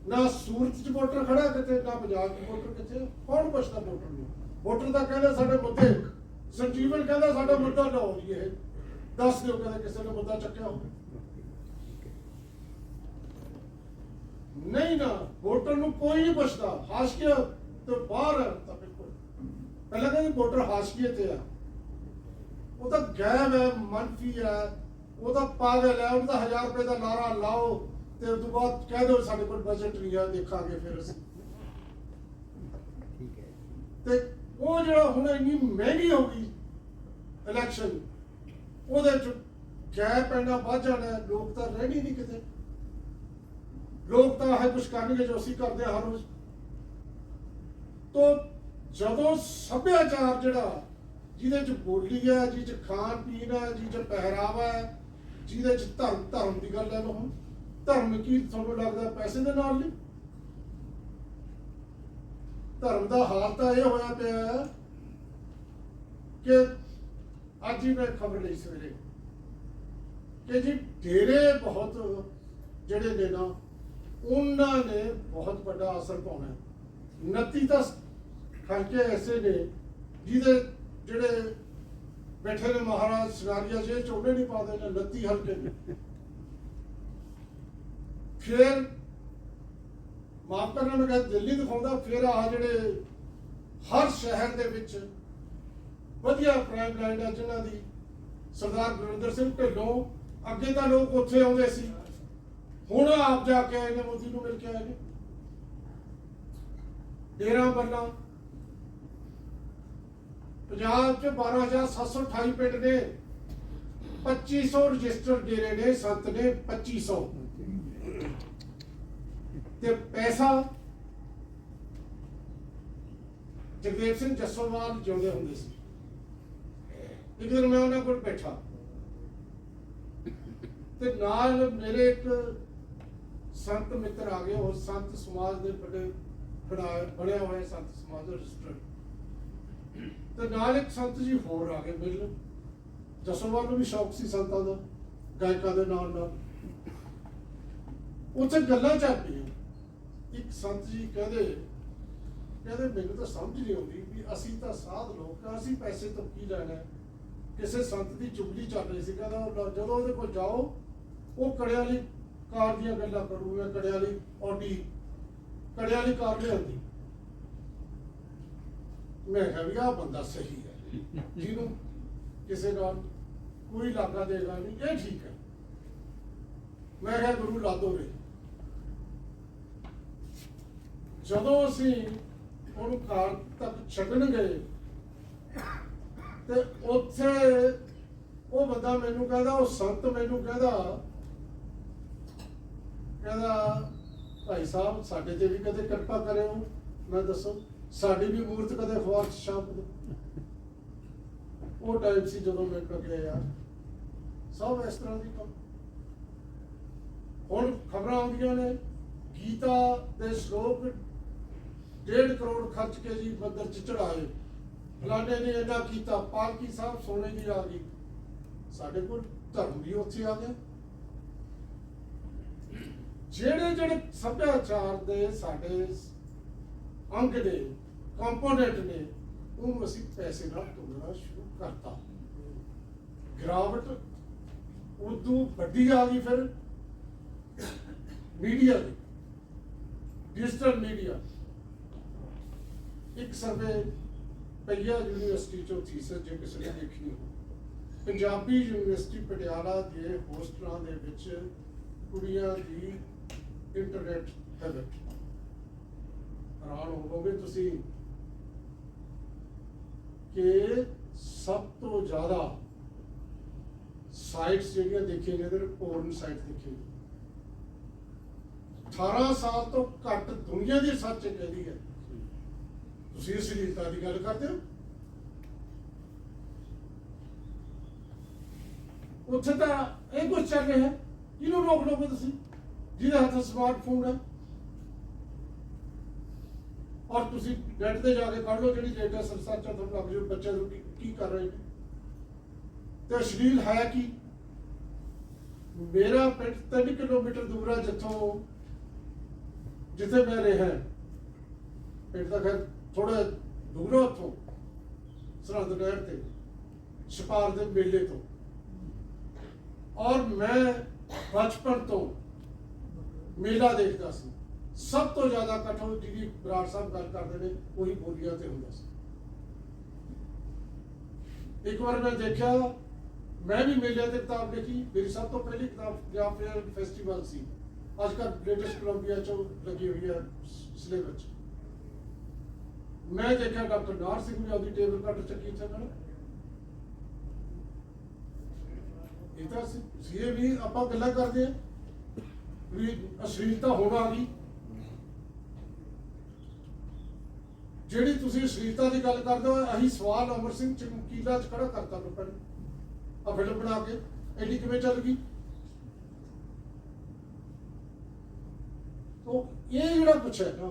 ਨਾ ਸੂਰਤ ਚ ਵੋਟਰ ਖੜਾ ਕਿਤੇ ਨਾ ਪੰਜਾਬ ਚ ਵੋਟਰ ਕਿੱਥੇ ਕੌਣ ਪੁੱਛਦਾ ਵੋਟਰ ਨੂੰ? ਵੋਟਰ ਤਾਂ ਕਹਿੰਦਾ ਸਾਡੇ ਮੁੱਦੇ ਸੰਜੀਵਨ ਕਹਿੰਦਾ ਸਾਡਾ ਮੁੱਦਾ ਲਓ ਜੀ ਇਹ। ਦੱਸ ਦਿਓ ਕਹਿੰਦਾ ਕਿਸੇ ਨੇ ਮੁੱਦਾ ਚੱਕਿਆ ਹੋਵੇ। ਨਹੀਂ ਨਾ, ਵੋਟਰ ਨੂੰ ਕੋਈ ਨਹੀਂ ਪੁੱਛਦਾ। ਹਾਸ਼ੀਏ ਤੋਂ ਬਾਹਰ ਹੈ ਤਾਂ ਬਿਲਕੁਲ। ਪਹਿਲਾਂ ਕਹਿੰਦੇ ਵੋਟਰ ਹਾਸ਼ੀਏ ਤੇ ਆ। ਉਹ ਤਾਂ ਗੈਬ ਹੈ, ਮੰਨਫੀ ਹੈ ਉਹ ਤਾਂ ਪਾਗਲ ਹੈ ਉਹਦਾ 1000 ਰੁਪਏ ਦਾ ਨਾਰਾ ਲਾਓ ਤੇ ਉਸ ਤੋਂ ਬਾਅਦ ਕਹਿ ਦਿਓ ਸਾਡੇ ਕੋਲ ਬਜਟ ਨਹੀਂ ਆ ਦੇਖਾਂਗੇ ਫਿਰ ਅਸੀਂ।
ਠੀਕ ਹੈ।
ਤੇ ਉਹ ਜਿਹੜਾ ਹੁਣ ਇੰਨੀ ਮਹਿੰਗੀ ਹੋ ਗਈ ਇਲੈਕਸ਼ਨ ਉਹਦੇ ਚ ਗੈਪ ਪੈਣਾ ਵੱਧ ਜਾਣਾ ਲੋਕ ਤਾਂ ਰਹਿਣੀ ਨਹੀਂ ਕਿਤੇ। ਲੋਕ ਤਾਂ ਹੈ ਕੁਝ ਕਰਨਗੇ ਜੋ ਅਸੀਂ ਕਰਦੇ ਹਰ ਰੋਜ਼। ਤੋਂ ਜਦੋਂ ਸੱਭਿਆਚਾਰ ਜਿਹੜਾ ਜਿਹਦੇ ਚ ਬੋਲੀ ਹੈ ਜਿਹਦੇ ਚ ਖਾਣ ਪੀਣ ਹੈ ਜਿਹਦੇ ਚ ਪਹਿਰਾਵਾ ਹੈ ਜਿਹਦੇ ਚ ਧਰਮ ਧਰਮ ਦੀ ਗੱਲ ਲੈ ਲਓ ਹੁਣ। ਧਰਮ ਕੀ ਤੁਹਾਨੂੰ ਲੱਗਦਾ ਪੈਸੇ ਦੇ ਨਾਲ ਨਹੀਂ? ਧਰਮ ਦਾ ਹਾਲ ਤਾਂ ਇਹ ਹੋਇਆ ਪਿਆ ਕਿ ਅੱਜ ਹੀ ਮੈਂ ਖਬਰ ਲਈ ਸਵੇਰੇ ਕਿ ਜੀ ਡੇਰੇ ਬਹੁਤ ਜਿਹੜੇ ਨੇ ਨਾ, ਉਹਨਾਂ ਨੇ ਬਹੁਤ ਵੱਡਾ ਅਸਰ ਪਾਉਣਾ ਹੈ। 29 ਤਾਂ ਖਰਚੇ ਐਸੇ ਨੇ ਜਿਹਦੇ ਜਿਹੜੇ ਬੈਠੇ ਨੇ ਮਹਾਰਾਜ, ਸਨਾਰੀਆ ਜੇ ਚੋੜੇ ਨਹੀਂ ਪਾਦੇ ਨੇ 29 ਹਲਕੇ ਨੇ। ਫਿਰ ਮਾਫ ਕਰਨਾ, ਮੈਂ ਕਹਿੰਦਾ ਦਿੱਲੀ ਦਿਖਾਉਂਦਾ, ਫਿਰ ਆ ਜਿਹੜੇ ਹਰ ਸ਼ਹਿਰ ਦੇ ਵਿੱਚ ਵਧੀਆ ਪ੍ਰਾਈਮ ਲਾਈਨ ਹੈ ਜਿਨ੍ਹਾਂ ਦੀ ਸਰਦਾਰ ਗੁਰਿੰਦਰ ਸਿੰਘ ਢਿੱਲੋਂ, ਅੱਗੇ ਤਾਂ ਲੋਕ ਉੱਥੇ ਆਉਂਦੇ ਸੀ। ਹੁਣ ਆਪ ਜਾ ਕੇ ਆਏ ਨੇ, ਮੋਦੀ ਨੂੰ ਮਿਲ ਕੇ ਆਏ ਨੇ। ਡੇਰਾ ਬੱਲਾ ਪੰਜਾਬ ਚ 12728 ਪਿੰਡ ਨੇ। 2500 ਰਜਿਸਟਰਡ ਡੇਰੇ ਨੇ, ਸੰਤ ਨੇ 2500 ਤੇ ਪੈਸਾ ਜਗਦੇਵ ਸਿੰਘ ਜੱਸੋਵਾਲ ਜਿਉਂਦੇ ਹੁੰਦੇ ਸੀ। ਇੱਕ ਦਿਨ ਮੈਂ ਉਹਨਾਂ ਕੋਲ ਬੈਠਾ। ਤੇ ਨਾਲ ਮੇਰੇ ਇੱਕ ਸੰਤ ਮਿੱਤਰ ਆ ਗਏ, ਉਹ ਸੰਤ ਸਮਾਜ ਦੇ ਬੜੇ ਬਣਾ ਬਣਿਆ ਹੋਇਆ ਸੰਤ ਸਮਾਜ ਦਾ ਰਜਿਸਟਰ। ਤੇ ਨਾਲ ਇੱਕ ਸੰਤ ਜੀ ਹੋਰ ਆ ਗਏ ਮਿਲਣ ਜੱਸੋਵਾਲ ਨੂੰ ਵੀ ਸ਼ੌਕ ਸੀ ਸੰਤਾਂ ਦਾ, ਗਾਇਕਾਂ ਦੇ ਨਾਲ ਨਾਲ। ਉੱਥੇ ਗੱਲਾਂ ਚੱਲ ਪਈਆਂ। ਇੱਕ ਸੰਤ ਜੀ ਕਹਿੰਦੇ ਕਹਿੰਦੇ, ਮੈਨੂੰ ਤਾਂ ਸਮਝ ਨਹੀਂ ਆਉਂਦੀ ਵੀ ਅਸੀਂ ਤਾਂ ਸਾਧ ਲੋਕ ਆ, ਅਸੀਂ ਪੈਸੇ ਤੋਂ ਕੀ ਲੈਣਾ ਕਿਸੇ ਸੰਤ ਦੀ ਚੁਗਲੀ ਚੱਲ ਰਹੀ ਸੀ। ਕਹਿੰਦਾ ਜਦੋਂ ਉਹਦੇ ਕੋਲ ਜਾਓ, ਉਹ ਕੜਿਆਂ ਵਾਲੀ ਕਾਰ ਦੀਆਂ ਗੱਲਾਂ ਕਰੂਗਾ ਮੈਂ ਕੜਿਆਂ ਆਡੀ ਕੜਿਆਂ ਵਾਲੀ ਕਾਰ ਲਿਆਂਦੀ ਮੈਂ ਕਿਹਾ ਵੀ ਆਹ ਬੰਦਾ ਸਹੀ ਹੈ। ਜਿਹਨੂੰ ਕਿਸੇ ਨਾਲ ਕੋਈ ਲਾਗਾ ਦੇਗਾ ਨਹੀਂ, ਇਹ ਠੀਕ ਹੈ। ਮੈਂ ਕਿਹਾ ਗੁਰੂ ਲਾਦੋ ਰੇ ਜਦੋਂ ਅਸੀਂ ਉਹਨੂੰ ਕਾਰ ਤੱਕ ਛੱਡਣ ਗਏ, ਤੇ ਉੱਥੇ ਉਹ ਬੰਦਾ ਮੈਨੂੰ ਕਹਿੰਦਾ, ਉਹ ਸੰਤ ਮੈਨੂੰ ਕਹਿੰਦਾ ਕਹਿੰਦਾ, ਭਾਈ ਸਾਹਿਬ, ਸਾਡੇ ਤੇ ਵੀ ਕਦੇ ਕਿਰਪਾ ਕਰਿਓ। ਮੈਂ ਦੱਸੋ ਸਾਡੀ ਵੀ ਮੂਰਤ ਕਦੇ ਅਖਬਾਰ 'ਚ ਉਹ ਟਾਈਮ ਸੀ ਜਦੋਂ ਮੈਂ ਕੱਢਿਆ ਯਾਰ ਸਭ ਇਸ ਤਰ੍ਹਾਂ ਦੀ ਕੰਮ। ਹੁਣ ਖਬਰਾਂ ਆਉਂਦੀਆਂ ਨੇ, ਗੀਤਾ ਦੇ ਸ਼ਲੋਕ ਡੇਢ ਕਰੋੜ ਖਰਚ ਕੇ ਜੀ ਮੰਦਰ ਚ ਚੜਾਏ ਫਲਾਣੇ ਨੇ ਇਹਦਾ ਕੀਤਾ, ਪਾਲਕੀ ਸਾਹਿਬ ਸੋਨੇ ਦੀ ਆ ਗਈ। ਸਾਡੇ ਕੋਲ ਧਰਮ ਵੀ ਉੱਥੇ ਆ ਗਿਆ। ਜਿਹੜੇ ਜਿਹੜੇ ਸੱਭਿਆਚਾਰ ਦੇ ਸਾਡੇ ਅੰਗ ਦੇ ਕੰਪੋਨੈਂਟ ਨੇ ਉਹਨੂੰ ਅਸੀਂ ਪੈਸੇ ਨਾਲ ਤੋੜਨਾ ਸ਼ੁਰੂ ਕਰਤਾ। ਗਿਰਾਵਟ ਉਦੋਂ ਵੱਡੀ ਆ ਗਈ ਫਿਰ ਮੀਡੀਆ ਦੀ, ਡਿਜੀਟਲ ਮੀਡੀਆ। ਇੱਕ ਸਰਵੇ ਪਈਆ ਯੂਨੀਵਰਸਿਟੀ ਚੋਂ ਥੀਸਿਸ ਜੇ ਕਿਸੇ ਨੇ ਦੇਖੀ ਹੋ ਪੰਜਾਬੀ ਯੂਨੀਵਰਸਿਟੀ ਪਟਿਆਲਾ ਦੇ ਹੋਸਟਲਾਂ ਦੇ ਵਿੱਚ ਕੁੜੀਆਂ ਦੀ ਇੰਟਰਨੈਟ ਹੈਬਿਟ ਹੈਰਾਨ ਹੋਵੋਗੇ ਤੁਸੀਂ। ਕਿ ਸਭ ਤੋਂ ਜ਼ਿਆਦਾ ਸਾਈਟਸ ਜਿਹੜੀਆਂ ਦੇਖੀਆਂ ਜਾਂਦੀਆਂ ਨੇ ਪੋਰਨ ਸਾਈਟ ਦੇਖੀ 18 ਸਾਲ ਤੋਂ ਘੱਟ ਦੁਨੀਆ ਦੀ ਸੱਚ ਕਹਿੰਦੀ ਹੈ। ਤੁਸੀਂ ਸਰੀਰਤਾ ਦੀ ਗੱਲ ਕਰਦੇ ਹੋ? ਉੱਥੇ ਤਾਂ ਇਹ ਕੁਝ ਚੱਲ ਰਿਹਾ ਹੈ। ਰੋਕ ਲਓਗੇ ਤੁਸੀਂ। ਜਿਹਦੇ ਹੱਥ ਸਮਾਰਟਫੋਨ ਹੈ। ਔਰ ਤੁਸੀਂ ਨੈਟ ਤੇ ਜਾ ਕੇ ਕੱਢ ਲਓ ਜਿਹੜੀ ਲੇਟੈਸਟ ਰਿਸਰਚ ਆ ਤੁਹਾਨੂੰ ਲੱਗ ਜਾਊ ਬੱਚੇ ਨੂੰ ਕੀ- ਕਰ ਰਹੇ ਨੇ। ਤੇ ਅਸ਼ਲੀਲ ਹੈ ਕੀ? ਮੇਰਾ ਪਿੰਡ 3 ਕਿਲੋਮੀਟਰ ਦੂਰ ਹੈ ਜਿੱਥੋਂ ਜਿੱਥੇ ਮੈਂ ਰਿਹਾ। ਪਿੰਡ ਦਾ ਖੈਰ ਥੋੜਾ ਦੂਰੋਂ ਉੱਥੋਂ, ਸਰਹੰਦ ਨਹਿਰ ਤੇ, ਛਪਾਰ ਦੇ ਮੇਲੇ ਤੋਂ। ਔਰ ਮੈਂ ਬਚਪਨ ਤੋਂ ਮੇਲਾ ਦੇਖਦਾ ਸੀ। ਸਭ ਤੋਂ ਜ਼ਿਆਦਾ ਇਕੱਠ ਜਿਹੜੀ ਬਰਾੜ ਸਾਹਿਬ ਗੱਲ ਕਰਦੇ ਨੇ, ਉਹੀ ਬੋਲੀਆਂ ਤੇ ਹੁੰਦਾ ਸੀ। ਇੱਕ ਵਾਰ ਮੈਂ ਦੇਖਿਆ, ਮੈਂ ਵੀ ਮੇਲਿਆਂ ਤੇ ਕਿਤਾਬ ਲਿਖੀ ਮੇਰੀ ਸਭ ਤੋਂ ਪਹਿਲੀ ਕਿਤਾਬ ਪੰਜਾਬ ਫੇਅਰ ਫੈਸਟੀਵਲ ਸੀ। ਅੱਜ ਕੱਲ੍ਹ ਲੇਟੈਸਟ ਕੋਲੰਬੀਆ ਚ ਲੱਗੀ ਹੋਈ ਹੈ, ਸਿਲੇਬਸ ਮੈਂ ਦੇਖਿਆ ਡਾਕਟਰ ਨਾਰ ਸਿੰਘ ਨੇ ਆਪਦੀ ਟੇਬਲ ਕੱਟ ਚੱਕੀ ਇੱਥੇ ਨਾਲ। ਇਹ ਤਾਂ ਸੀ ਵੀ ਆਪਾਂ ਗੱਲਾਂ ਕਰਦੇ ਆ ਵੀ ਅਸ਼ਲੀਲਤਾ ਹੋਣ ਆ ਗਈ ਜਿਹੜੀ ਤੁਸੀਂ ਅਸ਼ਲੀਲਤਾ ਦੀ ਗੱਲ ਕਰਦੇ ਹੋ, ਅਸੀਂ ਸਵਾਲ ਅਮਰ ਸਿੰਘ ਚਮਕੀਲਾ ਚ ਖੜਾ ਕਰਤਾ ਲੋਕਾਂ ਨੇ। ਆ ਫਿਲਮ ਬਣਾ ਕੇ ਐਡੀ ਕਿਵੇਂ ਚੱਲ ਗਈ? ਤੋ ਇਹ ਜਿਹੜਾ ਕੁਛ ਨਾ,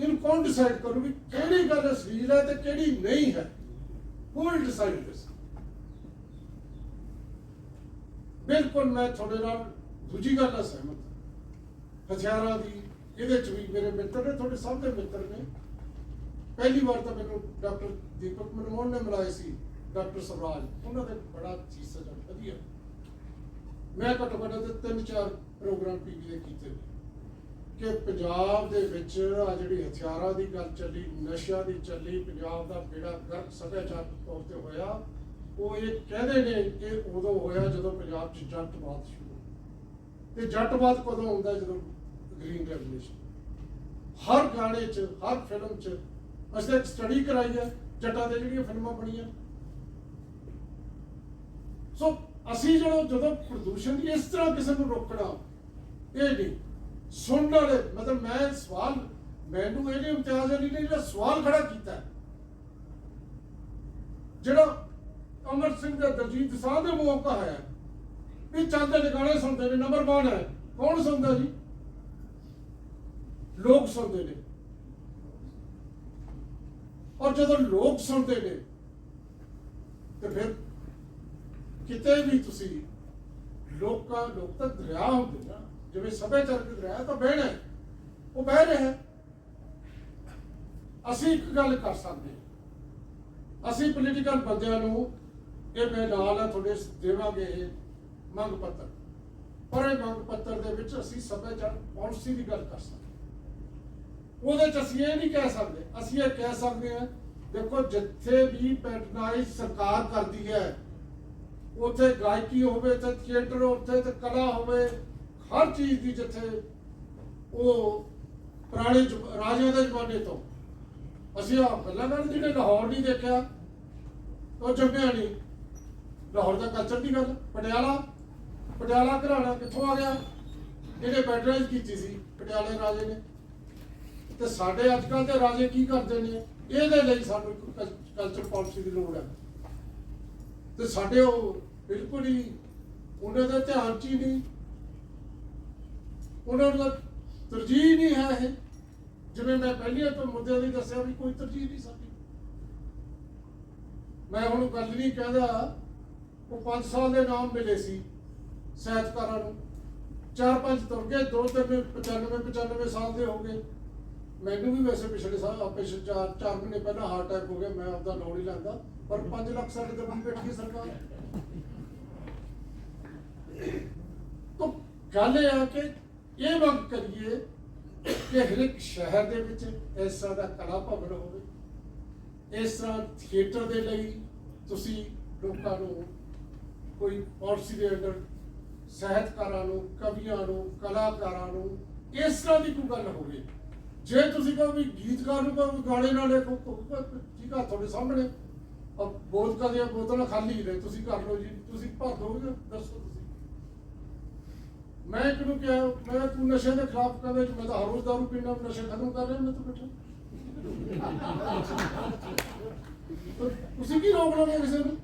ਇਹਨੂੰ ਕੌਣ ਡਿਸਾਈਡ ਕਰੂ ਵੀ ਕਿਹੜੀ ਗੱਲ ਅਸ਼ਲੀਲ ਹੈ ਤੇ ਕਿਹੜੀ ਨਹੀਂ ਹੈ? Who will decide this? ਬਿਲਕੁਲ ਮੈਂ ਤੁਹਾਡੇ ਨਾਲ ਦੂਜੀ ਗੱਲ ਨਾਲ ਸਹਿਮਤ ਹਥਿਆਰਾਂ ਦੀ, ਇਹਦੇ ਚ ਵੀ ਮੇਰੇ ਮਿੱਤਰ ਨੇ, ਤੁਹਾਡੇ ਸਭ ਦੇ ਮਿੱਤਰ ਨੇ। ਪਹਿਲੀ ਵਾਰ ਤਾਂ ਮੈਨੂੰ ਡਾਕਟਰ ਦੀਪਕ ਮਨਮੋਹਨ ਨੇ ਮਿਲਾਏ ਸੀ, ਡਾਕਟਰ ਸਵਰਾਜ। ਉਹਨਾਂ ਦੇ ਬੜਾ ਚੀਜ਼ ਸਜਾ ਵਧੀਆ। ਮੈਂ ਘੱਟੋ ਘੱਟ ਤੇ ਤਿੰਨ ਚਾਰ ਪ੍ਰੋਗਰਾਮ ਟੀਵੀ ਦੇ ਕੀਤੇ ਕਿ ਪੰਜਾਬ ਦੇ ਵਿੱਚ ਆ ਜਿਹੜੀ ਹਥਿਆਰਾਂ ਦੀ ਗੱਲ ਚੱਲੀ, ਨਸ਼ਿਆਂ ਦੀ ਚੱਲੀ, ਪੰਜਾਬ ਦਾ ਬੇੜਾ ਗਰਕ ਸੱਭਿਆਚਾਰਕ ਤੌਰ ਤੇ ਹੋਇਆ, ਉਹ ਇਹ ਕਹਿੰਦੇ ਨੇ ਕਿ ਉਦੋਂ ਹੋਇਆ ਜਦੋਂ ਪੰਜਾਬ 'ਚ ਜੱਟਵਾਦ ਸ਼ੁਰੂ ਤੇ ਜੱਟਵਾਦ ਕਦੋਂ ਹੁੰਦਾ? ਜਦੋਂ ਗ੍ਰੀਨ ਰੈਵੋਲੂਸ਼ਨ ਹਰ ਗਾਣੇ 'ਚ, ਹਰ ਫਿਲਮ 'ਚ ਅਸੀਂ ਸਟੱਡੀ ਕਰਾਈ ਹੈ ਜੱਟਾਂ ਦੇ ਜਿਹੜੀਆਂ ਫਿਲਮਾਂ ਬਣੀਆਂ। ਸੋ ਅਸੀਂ ਜਦੋਂ ਜਦੋਂ ਪ੍ਰਦੂਸ਼ਣ ਦੀ ਇਸ ਤਰ੍ਹਾਂ ਕਿਸੇ ਨੂੰ ਰੋਕਣਾ, ਇਹ ਨਹੀਂ। ਸੁਣਨ ਵਾਲੇ, ਮਤਲਬ ਮੈਂ ਸਵਾਲ ਮੈਨੂੰ ਇਹ ਨਹੀਂ ਇਮਤਿਆਜ਼ ਅਲੀ ਨੇ ਜਿਹੜਾ ਸਵਾਲ ਖੜਾ ਕੀਤਾ। ਜਿਹੜਾ ਅਮਰ ਸਿੰਘ ਦਾ ਦਰਜੀਤ ਦਸਾਂ ਦੇ ਮੌਕਾ ਕਹਾਇਆ ਹੈ। ਵੀ ਚੰਦ ਦੇ ਗਾਣੇ ਸੁਣਦੇ ਨੇ ਨੰਬਰ 1 ਹੈ। ਕੌਣ ਸੁਣਦਾ ਜੀ? ਲੋਕ ਸੁਣਦੇ ਨੇ। ਔਰ ਜਦੋਂ ਲੋਕ ਸੁਣਦੇ ਨੇ, ਤੇ ਫਿਰ ਕਿਤੇ ਵੀ ਤੁਸੀਂ ਲੋਕਾਂ ਲੋਕ ਤਾਂ ਦਰਿਆ ਹੁੰਦੇ ਨਾ, ਜਿਵੇਂ ਸਭਿਆਚਾਰਕ ਦਰਿਆ ਤਾਂ ਬਹਿਣਾ ਹੈ। ਉਹ ਬਹਿ ਰਿਹਾ ਅਸੀਂ ਇੱਕ ਗੱਲ ਕਰ ਸਕਦੇ ਅਸੀਂ ਪੋਲੀਟੀਕਲ ਬੰਦਿਆਂ ਨੂੰ ਇਹ ਮੈਂ ਨਾਲ ਹੈ ਤੁਹਾਡੇ ਦੇਵਾਂਗੇ ਇਹ ਮੰਗ ਪੱਤਰ। ਪਰ ਇਹ ਮੰਗ ਪੱਤਰ ਦੇ ਵਿੱਚ ਅਸੀਂ ਸਭਿਆਚਾਰ ਪਾਲਿਸੀ ਦੀ ਗੱਲ ਕਰ ਸਕਦੇ ਉਹਦੇ ਚ ਅਸੀਂ ਇਹ ਨਹੀਂ ਕਹਿ ਸਕਦੇ, ਅਸੀਂ ਇਹ ਕਹਿ ਸਕਦੇ ਹਾਂ, ਦੇਖੋ ਜਿੱਥੇ ਵੀ ਪੈਟਰਨਾਈਜ਼ ਸਰਕਾਰ ਕਰਦੀ ਹੈ, ਉੱਥੇ ਗਾਇਕੀ ਹੋਵੇ ਤੇ ਥੀਏਟਰ ਉੱਥੇ ਤੇ ਕਲਾ ਹੋਵੇ, ਹਰ ਚੀਜ਼ ਦੀ ਜਿੱਥੇ ਉਹ ਪੁਰਾਣੇ ਰਾਜਿਆਂ ਦੇ ਜ਼ਮਾਨੇ ਤੋਂ। ਅਸੀਂ ਆ ਗੱਲਾਂ ਕਰਨ ਜਿਹਨੇ ਲਾਹੌਰ ਨਹੀਂ ਦੇਖਿਆ, ਉਹ ਜੰਮਿਆ ਨਹੀਂ। ਲਾਹੌਰ ਦਾ ਕਲਚਰ ਦੀ ਗੱਲ, ਪਟਿਆਲਾ ਪਟਿਆਲਾ ਘਰਾਣਾ ਕਿੱਥੋਂ ਆ ਗਿਆ? ਇਹਨੇ ਪੈਟਰਨਾਈਜ਼ ਕੀਤੀ ਸੀ, ਪਟਿਆਲੇ ਰਾਜੇ ਨੇ। ਤੇ ਸਾਡੇ ਅੱਜ ਕੱਲ੍ਹ ਦੇ ਰਾਜੇ ਕੀ ਕਰਦੇ ਨੇ? ਇਹਦੇ ਲਈ ਸਾਨੂੰ ਇੱਕ ਕਲਚਰ ਪਾਲਿਸੀ ਦੀ ਲੋੜ ਹੈ। ਤੇ ਸਾਡੇ ਉਹ ਬਿਲਕੁਲ ਹੀ ਉਹਨਾਂ ਦਾ ਧਿਆਨ ਚ ਹੀ ਨਹੀਂ। ਉਹਨਾਂ ਦਾ ਤਰਜੀਹ ਨਹੀਂ ਹੈ ਇਹ। ਜਿਵੇਂ ਮੈਂ ਪਹਿਲੀਆਂ ਤੋਂ ਮੁੱਦਿਆਂ ਦੀ ਦੱਸਿਆ ਵੀ ਕੋਈ ਤਰਜੀਹ ਨਹੀਂ ਸਾਡੀ। ਮੈਂ ਹੁਣ ਗੱਲ ਨਹੀਂ ਕਹਿੰਦਾ, ਉਹ 5 ਸਾਲ ਦੇ ਨਾਮ ਮਿਲੇ ਸੀ ਸਾਹਿਤਕਾਰਾਂ ਨੂੰ। ਚਾਰ ਪੰਜ ਤੁਰ ਗਏ, ਦੋ ਤਿੰਨ 95 95 ਸਾਲ ਦੇ ਹੋ ਗਏ। ਮੈਨੂੰ ਵੀ ਵੈਸੇ ਪਿਛਲੇ ਸਾਲ ਆ ਚਾਰ ਚਾਰ ਮਹੀਨੇ ਪਹਿਲਾਂ ਹਾਰਟ ਅਟੈਕ ਹੋ ਗਿਆ, ਮੈਂ ਆਪਦਾ ਨਾਮ ਨਹੀਂ ਲੈਂਦਾ ਪਰ 5 ਲੱਖ ਸਾਡੇ ਤੇ ਬੈਠੀ ਸਰਕਾਰ। ਤਾਂ ਗੱਲ ਇਹ ਆ ਕਿ ਇਹ ਮੰਗ ਕਰੀਏ ਕਿ ਹਰ ਇੱਕ ਸ਼ਹਿਰ ਦੇ ਵਿੱਚ ਇਸ ਤਰ੍ਹਾਂ ਦਾ ਕਲਾ ਭਵਨ ਹੋਵੇ। ਇਸ ਤਰ੍ਹਾਂ ਥੀਏਟਰ ਦੇ ਲਈ ਤੁਸੀਂ ਲੋਕਾਂ ਨੂੰ ਕੋਈ ਪਾਲਿਸੀ ਦੇ ਅੰਦਰ ਸਾਹਿਤਕਾਰਾਂ ਨੂੰ, ਕਵੀਆਂ ਨੂੰ, ਕਲਾਕਾਰਾਂ ਨੂੰ ਇਸ ਤਰ੍ਹਾਂ ਦੀ ਕੋਈ ਗੱਲ ਹੋਵੇ ਜੇ ਤੁਸੀਂ ਕਹੋ ਵੀ ਗੀਤਕਾਰ ਨੂੰ ਕਹੋ ਵੀ ਗਾਣੇ ਨਾ ਲਿਖੋ ਤਾਂ ਠੀਕ ਆ, ਤੁਹਾਡੇ ਸਾਹਮਣੇ। ਅਬ ਬੋਤਕਾਂ ਦੀਆਂ ਬੋਤਲਾਂ ਖਾਲੀ ਨੇ, ਤੁਸੀਂ ਕਰ ਲਓ ਜੀ, ਤੁਸੀਂ ਭਰ ਦੋਗੇ ਦੱਸੋ ਤੁਸੀਂ। ਮੈਂ ਕਿਹਨੂੰ ਕਿਹਾ, ਮੈਂ ਤੂੰ ਨਸ਼ੇ ਦੇ ਖਿਲਾਫ ਕਹਿੰਦਾ ਮੈਂ ਤਾਂ ਹਰ ਰੋਜ਼ ਦਾਰੂ ਪੀਣਾ ਨਸ਼ੇ ਖਤਮ ਕਰ ਰਿਹਾ, ਮੈਂ ਤਾਂ ਬੈਠਾ। ਤੁਸੀਂ ਕੀ ਰੋਕ ਲਓਗੇ ਕਿਸੇ ਨੂੰ?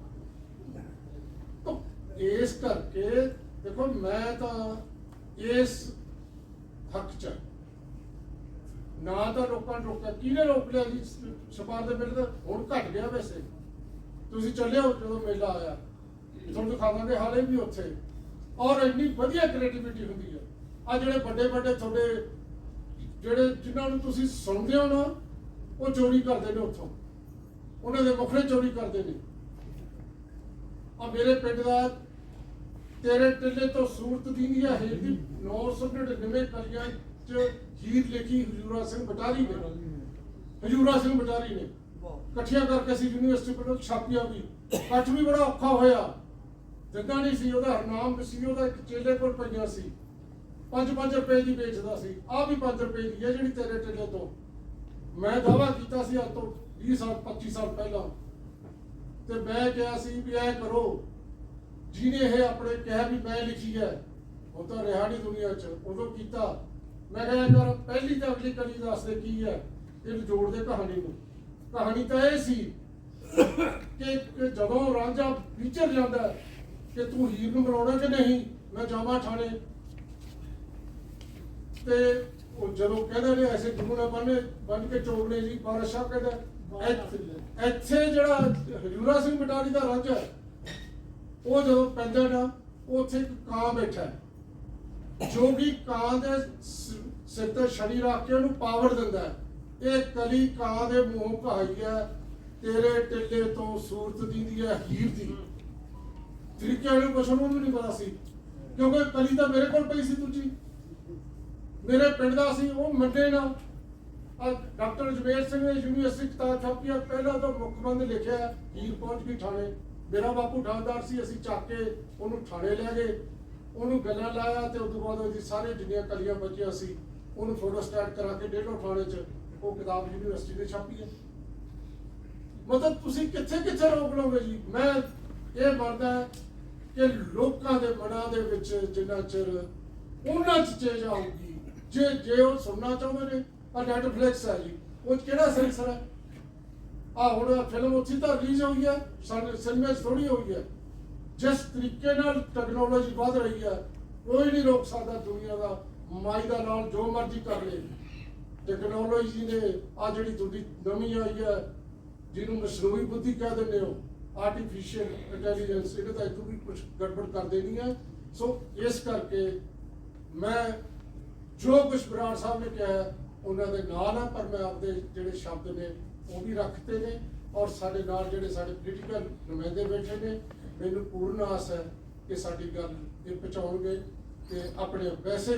ਤਾਂ ਇਸ ਕਰਕੇ, ਦੇਖੋ, ਮੈਂ ਤਾਂ ਇਸ ਹੱਕ ਚ ਨਾ ਤਾਂ ਲੋਕਾਂ ਨੂੰ ਰੋਕਿਆ। ਕਿਹਨੇ ਰੋਕ ਲਿਆ ਜੀ? ਛਪਾਰ ਦੇ ਮੇਲੇ ਤਾਂ ਹੁਣ ਘਟ ਗਿਆ ਵੈਸੇ। ਤੁਸੀਂ ਚੱਲਿਓ ਜਦੋਂ ਮੇਲਾ ਆਇਆ। ਤੁਹਾਨੂੰ ਦਿਖਾਵਾਂਗੇ ਹਾਲੇ ਵੀ ਉੱਥੇ। ਔਰ ਇੰਨੀ ਵਧੀਆ ਕ੍ਰੀਏਟੀਵਿਟੀ ਹੁੰਦੀ ਹੈ। ਆ ਜਿਹੜੇ ਵੱਡੇ ਵੱਡੇ ਤੁਹਾਡੇ, ਜਿਹੜੇ ਜਿਨ੍ਹਾਂ ਨੂੰ ਤੁਸੀਂ ਸੁਣਦੇ ਹੋ ਨਾ, ਉਹ ਚੋਰੀ ਕਰਦੇ ਨੇ ਉੱਥੋਂ। ਉਹਨਾਂ ਦੇ ਮੁਖੜੇ ਚੋਰੀ ਕਰਦੇ ਨੇ। ਆ ਮੇਰੇ ਪਿੰਡ ਦਾ, ਤੇਰੇ ਟਿੱਲੇ ਤੋਂ ਸੂਰਤ ਦੀ ਨਹੀਂ ਹੈ ਹੀਰ ਦੀ 999 ਕਲੀਆਂ ਚ ਜੀਤ ਲਿਖੀ, ਹਜੂਰਾ ਸਿੰਘ ਬਟਾਰੀ ਨੇ। ਹਜੂਰਾ ਸਿੰਘ ਬਟਾਰੀ ਨੇ। ਇਕੱਠੀਆਂ ਕਰਕੇ ਅਸੀਂ ਯੂਨੀਵਰਸਿਟੀ ਕੋਲੋਂ ਛਾਪੀਆਂ ਵੀ। ਕੱਟ ਵੀ ਬੜਾ ਔਖਾ ਹੋਇਆ। ਜੱਗਾ ਨਹੀਂ ਸੀ, ਉਹਦਾ ਹਰਨਾਮ ਸੀ, ਉਹਦਾ ਇੱਕ ਚੇਲੇ ਕੋਲ ਪਈਆਂ ਸੀ। 5-5 ਰੁਪਏ ਦੀ ਵੇਚਦਾ ਸੀ। ਆ ਵੀ 5 ਰੁਪਏ ਦੀ ਹੈ ਜਿਹੜੀ ਤੇਰੇ ਟੇਲੇ ਤੋਂ। ਮੈਂ ਦਾਵਾ ਕੀਤਾ ਸੀ ਅੱਜ ਤੋਂ 20 ਸਾਲ 25 ਸਾਲ ਪਹਿਲਾਂ। ਤੇ ਮੈਂ ਕਿਹਾ ਸੀ ਵੀ ਐ ਕਰੋ, ਜਿਹਨੇ ਇਹ ਆਪਣੇ ਕਿਹਾ ਵੀ ਮੈਂ ਲਿਖੀ ਹੈ, ਉਹ ਤਾਂ ਰਿਹਾ ਨਹੀਂ ਦੁਨੀਆ 'ਚ। ਉਦੋਂ ਕੀਤਾ। ਮੈਂ ਕਿਹਾ ਯਾਰ ਪਹਿਲੀ ਤਾਂ ਅਗਲੀ ਕਲੀ ਦੱਸ ਦੇ ਕੀ ਹੈ? ਇਹ ਜੋੜ ਦੇ ਕਹਾਣੀ ਨੂੰ। ਕਹਾਣੀ ਤਾਂ ਇਹ ਸੀ ਕਿ ਕਿ ਜਦੋਂ ਰਾਂਝਾ ਵਿਚਰ ਜਾਂਦਾ ਕਿ ਤੂੰ ਹੀਰ ਨੂੰ ਮਰਾਉਣਾ ਕਿ ਨਹੀਂ ਮੈਂ ਜਾਵਾਂ ਥਾਣੇ। ਤੇ ਉਹ ਜਦੋਂ ਕਹਿੰਦੇ ਨੇ ਐਸੇ ਗੁਰੂ ਨਾ ਬਣੇ ਬਣ ਕੇ ਚੋਗਨੇ ਜੀ ਬਾਦਸ਼ਾਹ ਕਹਿੰਦਾ ਇੱਥੇ- ਜਿਹੜਾ ਹਜੂਰਾ ਸਿੰਘ ਬਟਾਲੀ ਦਾ ਰਾਂਝਾ ਉਹ ਜਦੋਂ ਪੈਂਦਾ ਨਾ ਉੱਥੇ ਇੱਕ ਕਾਂ ਬੈਠਾ ਹੈ। ਜੋ ਕਿ ਕਾਂ ਦੇ ਸਿਰ ਤੇ ਛੜੀ ਰੱਖ ਕੇ ਉਹਨੂੰ ਪਾਵਰ ਦਿੰਦਾ ਹੈ। ਇਹ ਕਲੀ ਕਾਂ ਦੇ ਮੂੰਹੋਂ ਕਹਾਈ ਹੈ, ਤੇਰੇ ਟਿੱਲੇ ਤੋਂ ਸੂਰਤ ਦੀ ਹੈ, ਹੀਰ ਦੀ। ਤਰੀਕੇ ਨੂੰ ਕੁਛ ਉਹਨੂੰ ਵੀ ਨਹੀਂ ਪਤਾ ਸੀ। ਕਿਉਂਕਿ ਕਲੀ ਤਾਂ ਮੇਰੇ ਕੋਲ ਪਈ ਸੀ ਦੂਜੀ। ਮੇਰੇ ਪਿੰਡ ਦਾ ਸੀ, ਉਹ ਮੰਡੇ ਨਾ ਡਾਕਟਰ ਜਵੇਰ ਸਿੰਘ ਨੇ ਯੂਨੀਵਰਸਿਟੀ ਕਿਤਾਬ ਛਾਪੀ ਆ, ਪਹਿਲਾਂ ਤਾਂ ਮੁੱਖ ਬੰਦ ਲਿਖਿਆ, ਹੀਰ ਪਹੁੰਚ ਗਈ ਥਾਣੇ। ਮੇਰਾ ਬਾਪੂ ਠਾਣਦਾਰ ਸੀ, ਅਸੀਂ ਚੱਕ ਕੇ ਉਹਨੂੰ ਥਾਣੇ ਲੈ ਗਏ। ਉਹਨੂੰ ਗੱਲਾਂ ਲਾਇਆ ਤੇ ਉਸ ਤੋਂ ਬਾਅਦ ਉਹਦੀ ਸਾਰੇ ਜਿੰਨੀਆਂ ਕਲੀਆਂ ਬਚੀਆਂ ਸੀ, ਉਹਨੂੰ ਫੋਟੋ ਸਟੈਟ ਕਰਾ ਕੇ ਡੇਢੋ ਥਾਣੇ 'ਚ ਉਹ ਕਿਤਾਬ ਯੂਨੀਵਰਸਿਟੀ ਨੇ ਛਾਪੀ ਹੈ। ਮਤਲਬ ਤੁਸੀਂ ਕਿੱਥੇ ਕਿੱਥੇ ਰੋਕ ਲਓਗੇ ਜੀ? ਮੈਂ ਇਹ ਮੰਨਦਾ ਕਿ ਲੋਕਾਂ ਦੇ ਮਨਾਂ ਦੇ ਵਿੱਚ ਜਿੰਨਾ ਚਿਰ ਉਹਨਾਂ ਚ ਚੇਂਜ ਆਊਗੀ, ਜੇ ਜੇ ਉਹ ਸੁਣਨਾ ਚਾਹੁੰਦੇ ਨੇ ਆ ਨੈਟਫਲਿਕਸ ਹੈ ਜੀ। ਉਹ ਕਿਹੜਾ ਸਿਲਸਿਲਾ? ਆ ਹੁਣ ਫਿਲਮ ਉੱਥੇ ਤਾਂ ਰਿਲੀਜ਼ ਹੋਈ ਹੈ, ਸਾਡੇ ਸਿਨੇਮਾ ਥੋੜੀ ਹੋਈ ਹੈ। ਜਿਸ ਤਰੀਕੇ ਨਾਲ ਟੈਕਨੋਲੋਜੀ ਵੱਧ ਰਹੀ ਹੈ, ਕੋਈ ਨਹੀਂ ਰੋਕ ਸਕਦਾ ਦੁਨੀਆ ਦਾ। ਮਾਈ ਦਾ ਨਾਲ ਜੋ ਮਰਜ਼ੀ ਕਰ ਲੇ। ਟੈਕਨੋਲੋਜੀ ਨੇ ਆ ਜਿਹੜੀ ਤੁਹਾਡੀ ਨਵੀਂ ਆਈ ਹੈ, ਜਿਹਨੂੰ ਮਸਨੂਈ ਬੁੱਧੀ ਕਹਿ ਦਿੰਦੇ ਹੋ ਆਰਟੀਫੀਸ਼ੀਅਲ ਇੰਟੈਲੀਜੈਂਸ ਇਹਦੇ ਤਾਂ ਇਤੋਂ ਵੀ ਕੁਝ ਗੜਬੜ ਕਰ ਦੇਣੀ ਹੈ। ਸੋ ਇਸ ਕਰਕੇ ਮੈਂ ਜੋ ਕੁਝ ਬਰਾੜ ਸਾਹਿਬ ਨੇ ਕਿਹਾ ਉਹਨਾਂ ਦੇ ਨਾਲ ਆ, ਪਰ ਮੈਂ ਆਪਦੇ ਜਿਹੜੇ ਸ਼ਬਦ ਨੇ, ਉਹ ਵੀ ਰੱਖਤੇ ਨੇ। ਔਰ ਸਾਡੇ ਨਾਲ ਜਿਹੜੇ ਸਾਡੇ ਪੋਲੀਟੀਕਲ ਨੁਮਾਇੰਦੇ ਬੈਠੇ ਨੇ ਮੈਨੂੰ ਪੂਰਨ ਆਸ ਹੈ ਕਿ ਸਾਡੀ ਗੱਲ ਇਹ ਪਹੁੰਚਾਉਣਗੇ ਤੇ ਆਪਣੇ ਵੈਸੇ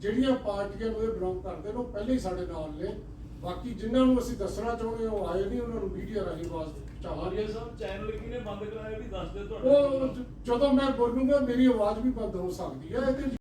ਜਿਹੜੀਆਂ ਪਾਰਟੀਆਂ ਨੂੰ ਇਹ ਬਿਲੋਂਗ ਕਰਦੇ ਨੇ ਉਹ ਪਹਿਲੇ ਹੀ ਸਾਡੇ ਨਾਲ ਨੇ। ਬਾਕੀ ਜਿਨ੍ਹਾਂ ਨੂੰ ਅਸੀਂ ਦੱਸਣਾ ਚਾਹੁੰਦੇ ਹਾਂ ਉਹ ਆਏ ਨਹੀਂ ਉਹਨਾਂ ਨੂੰ ਮੀਡੀਆ ਰਾਹੀਂ ਆਵਾਜ਼ ਪਹੁੰਚਾਵਾਂਗੇ।
ਸਾਹਿਬ ਚੈਨਲ ਕਿਹਨੇ ਬੰਦ ਕਰਾਇਆ ਵੀ ਦੱਸ
ਉਹ
ਤੁਹਾਡਾ
ਜਦੋਂ ਮੈਂ ਬੋਲੂੰਗਾ ਮੇਰੀ ਆਵਾਜ਼ ਵੀ ਬੰਦ ਹੋ ਸਕਦੀ ਹੈ ਇਹਦੇ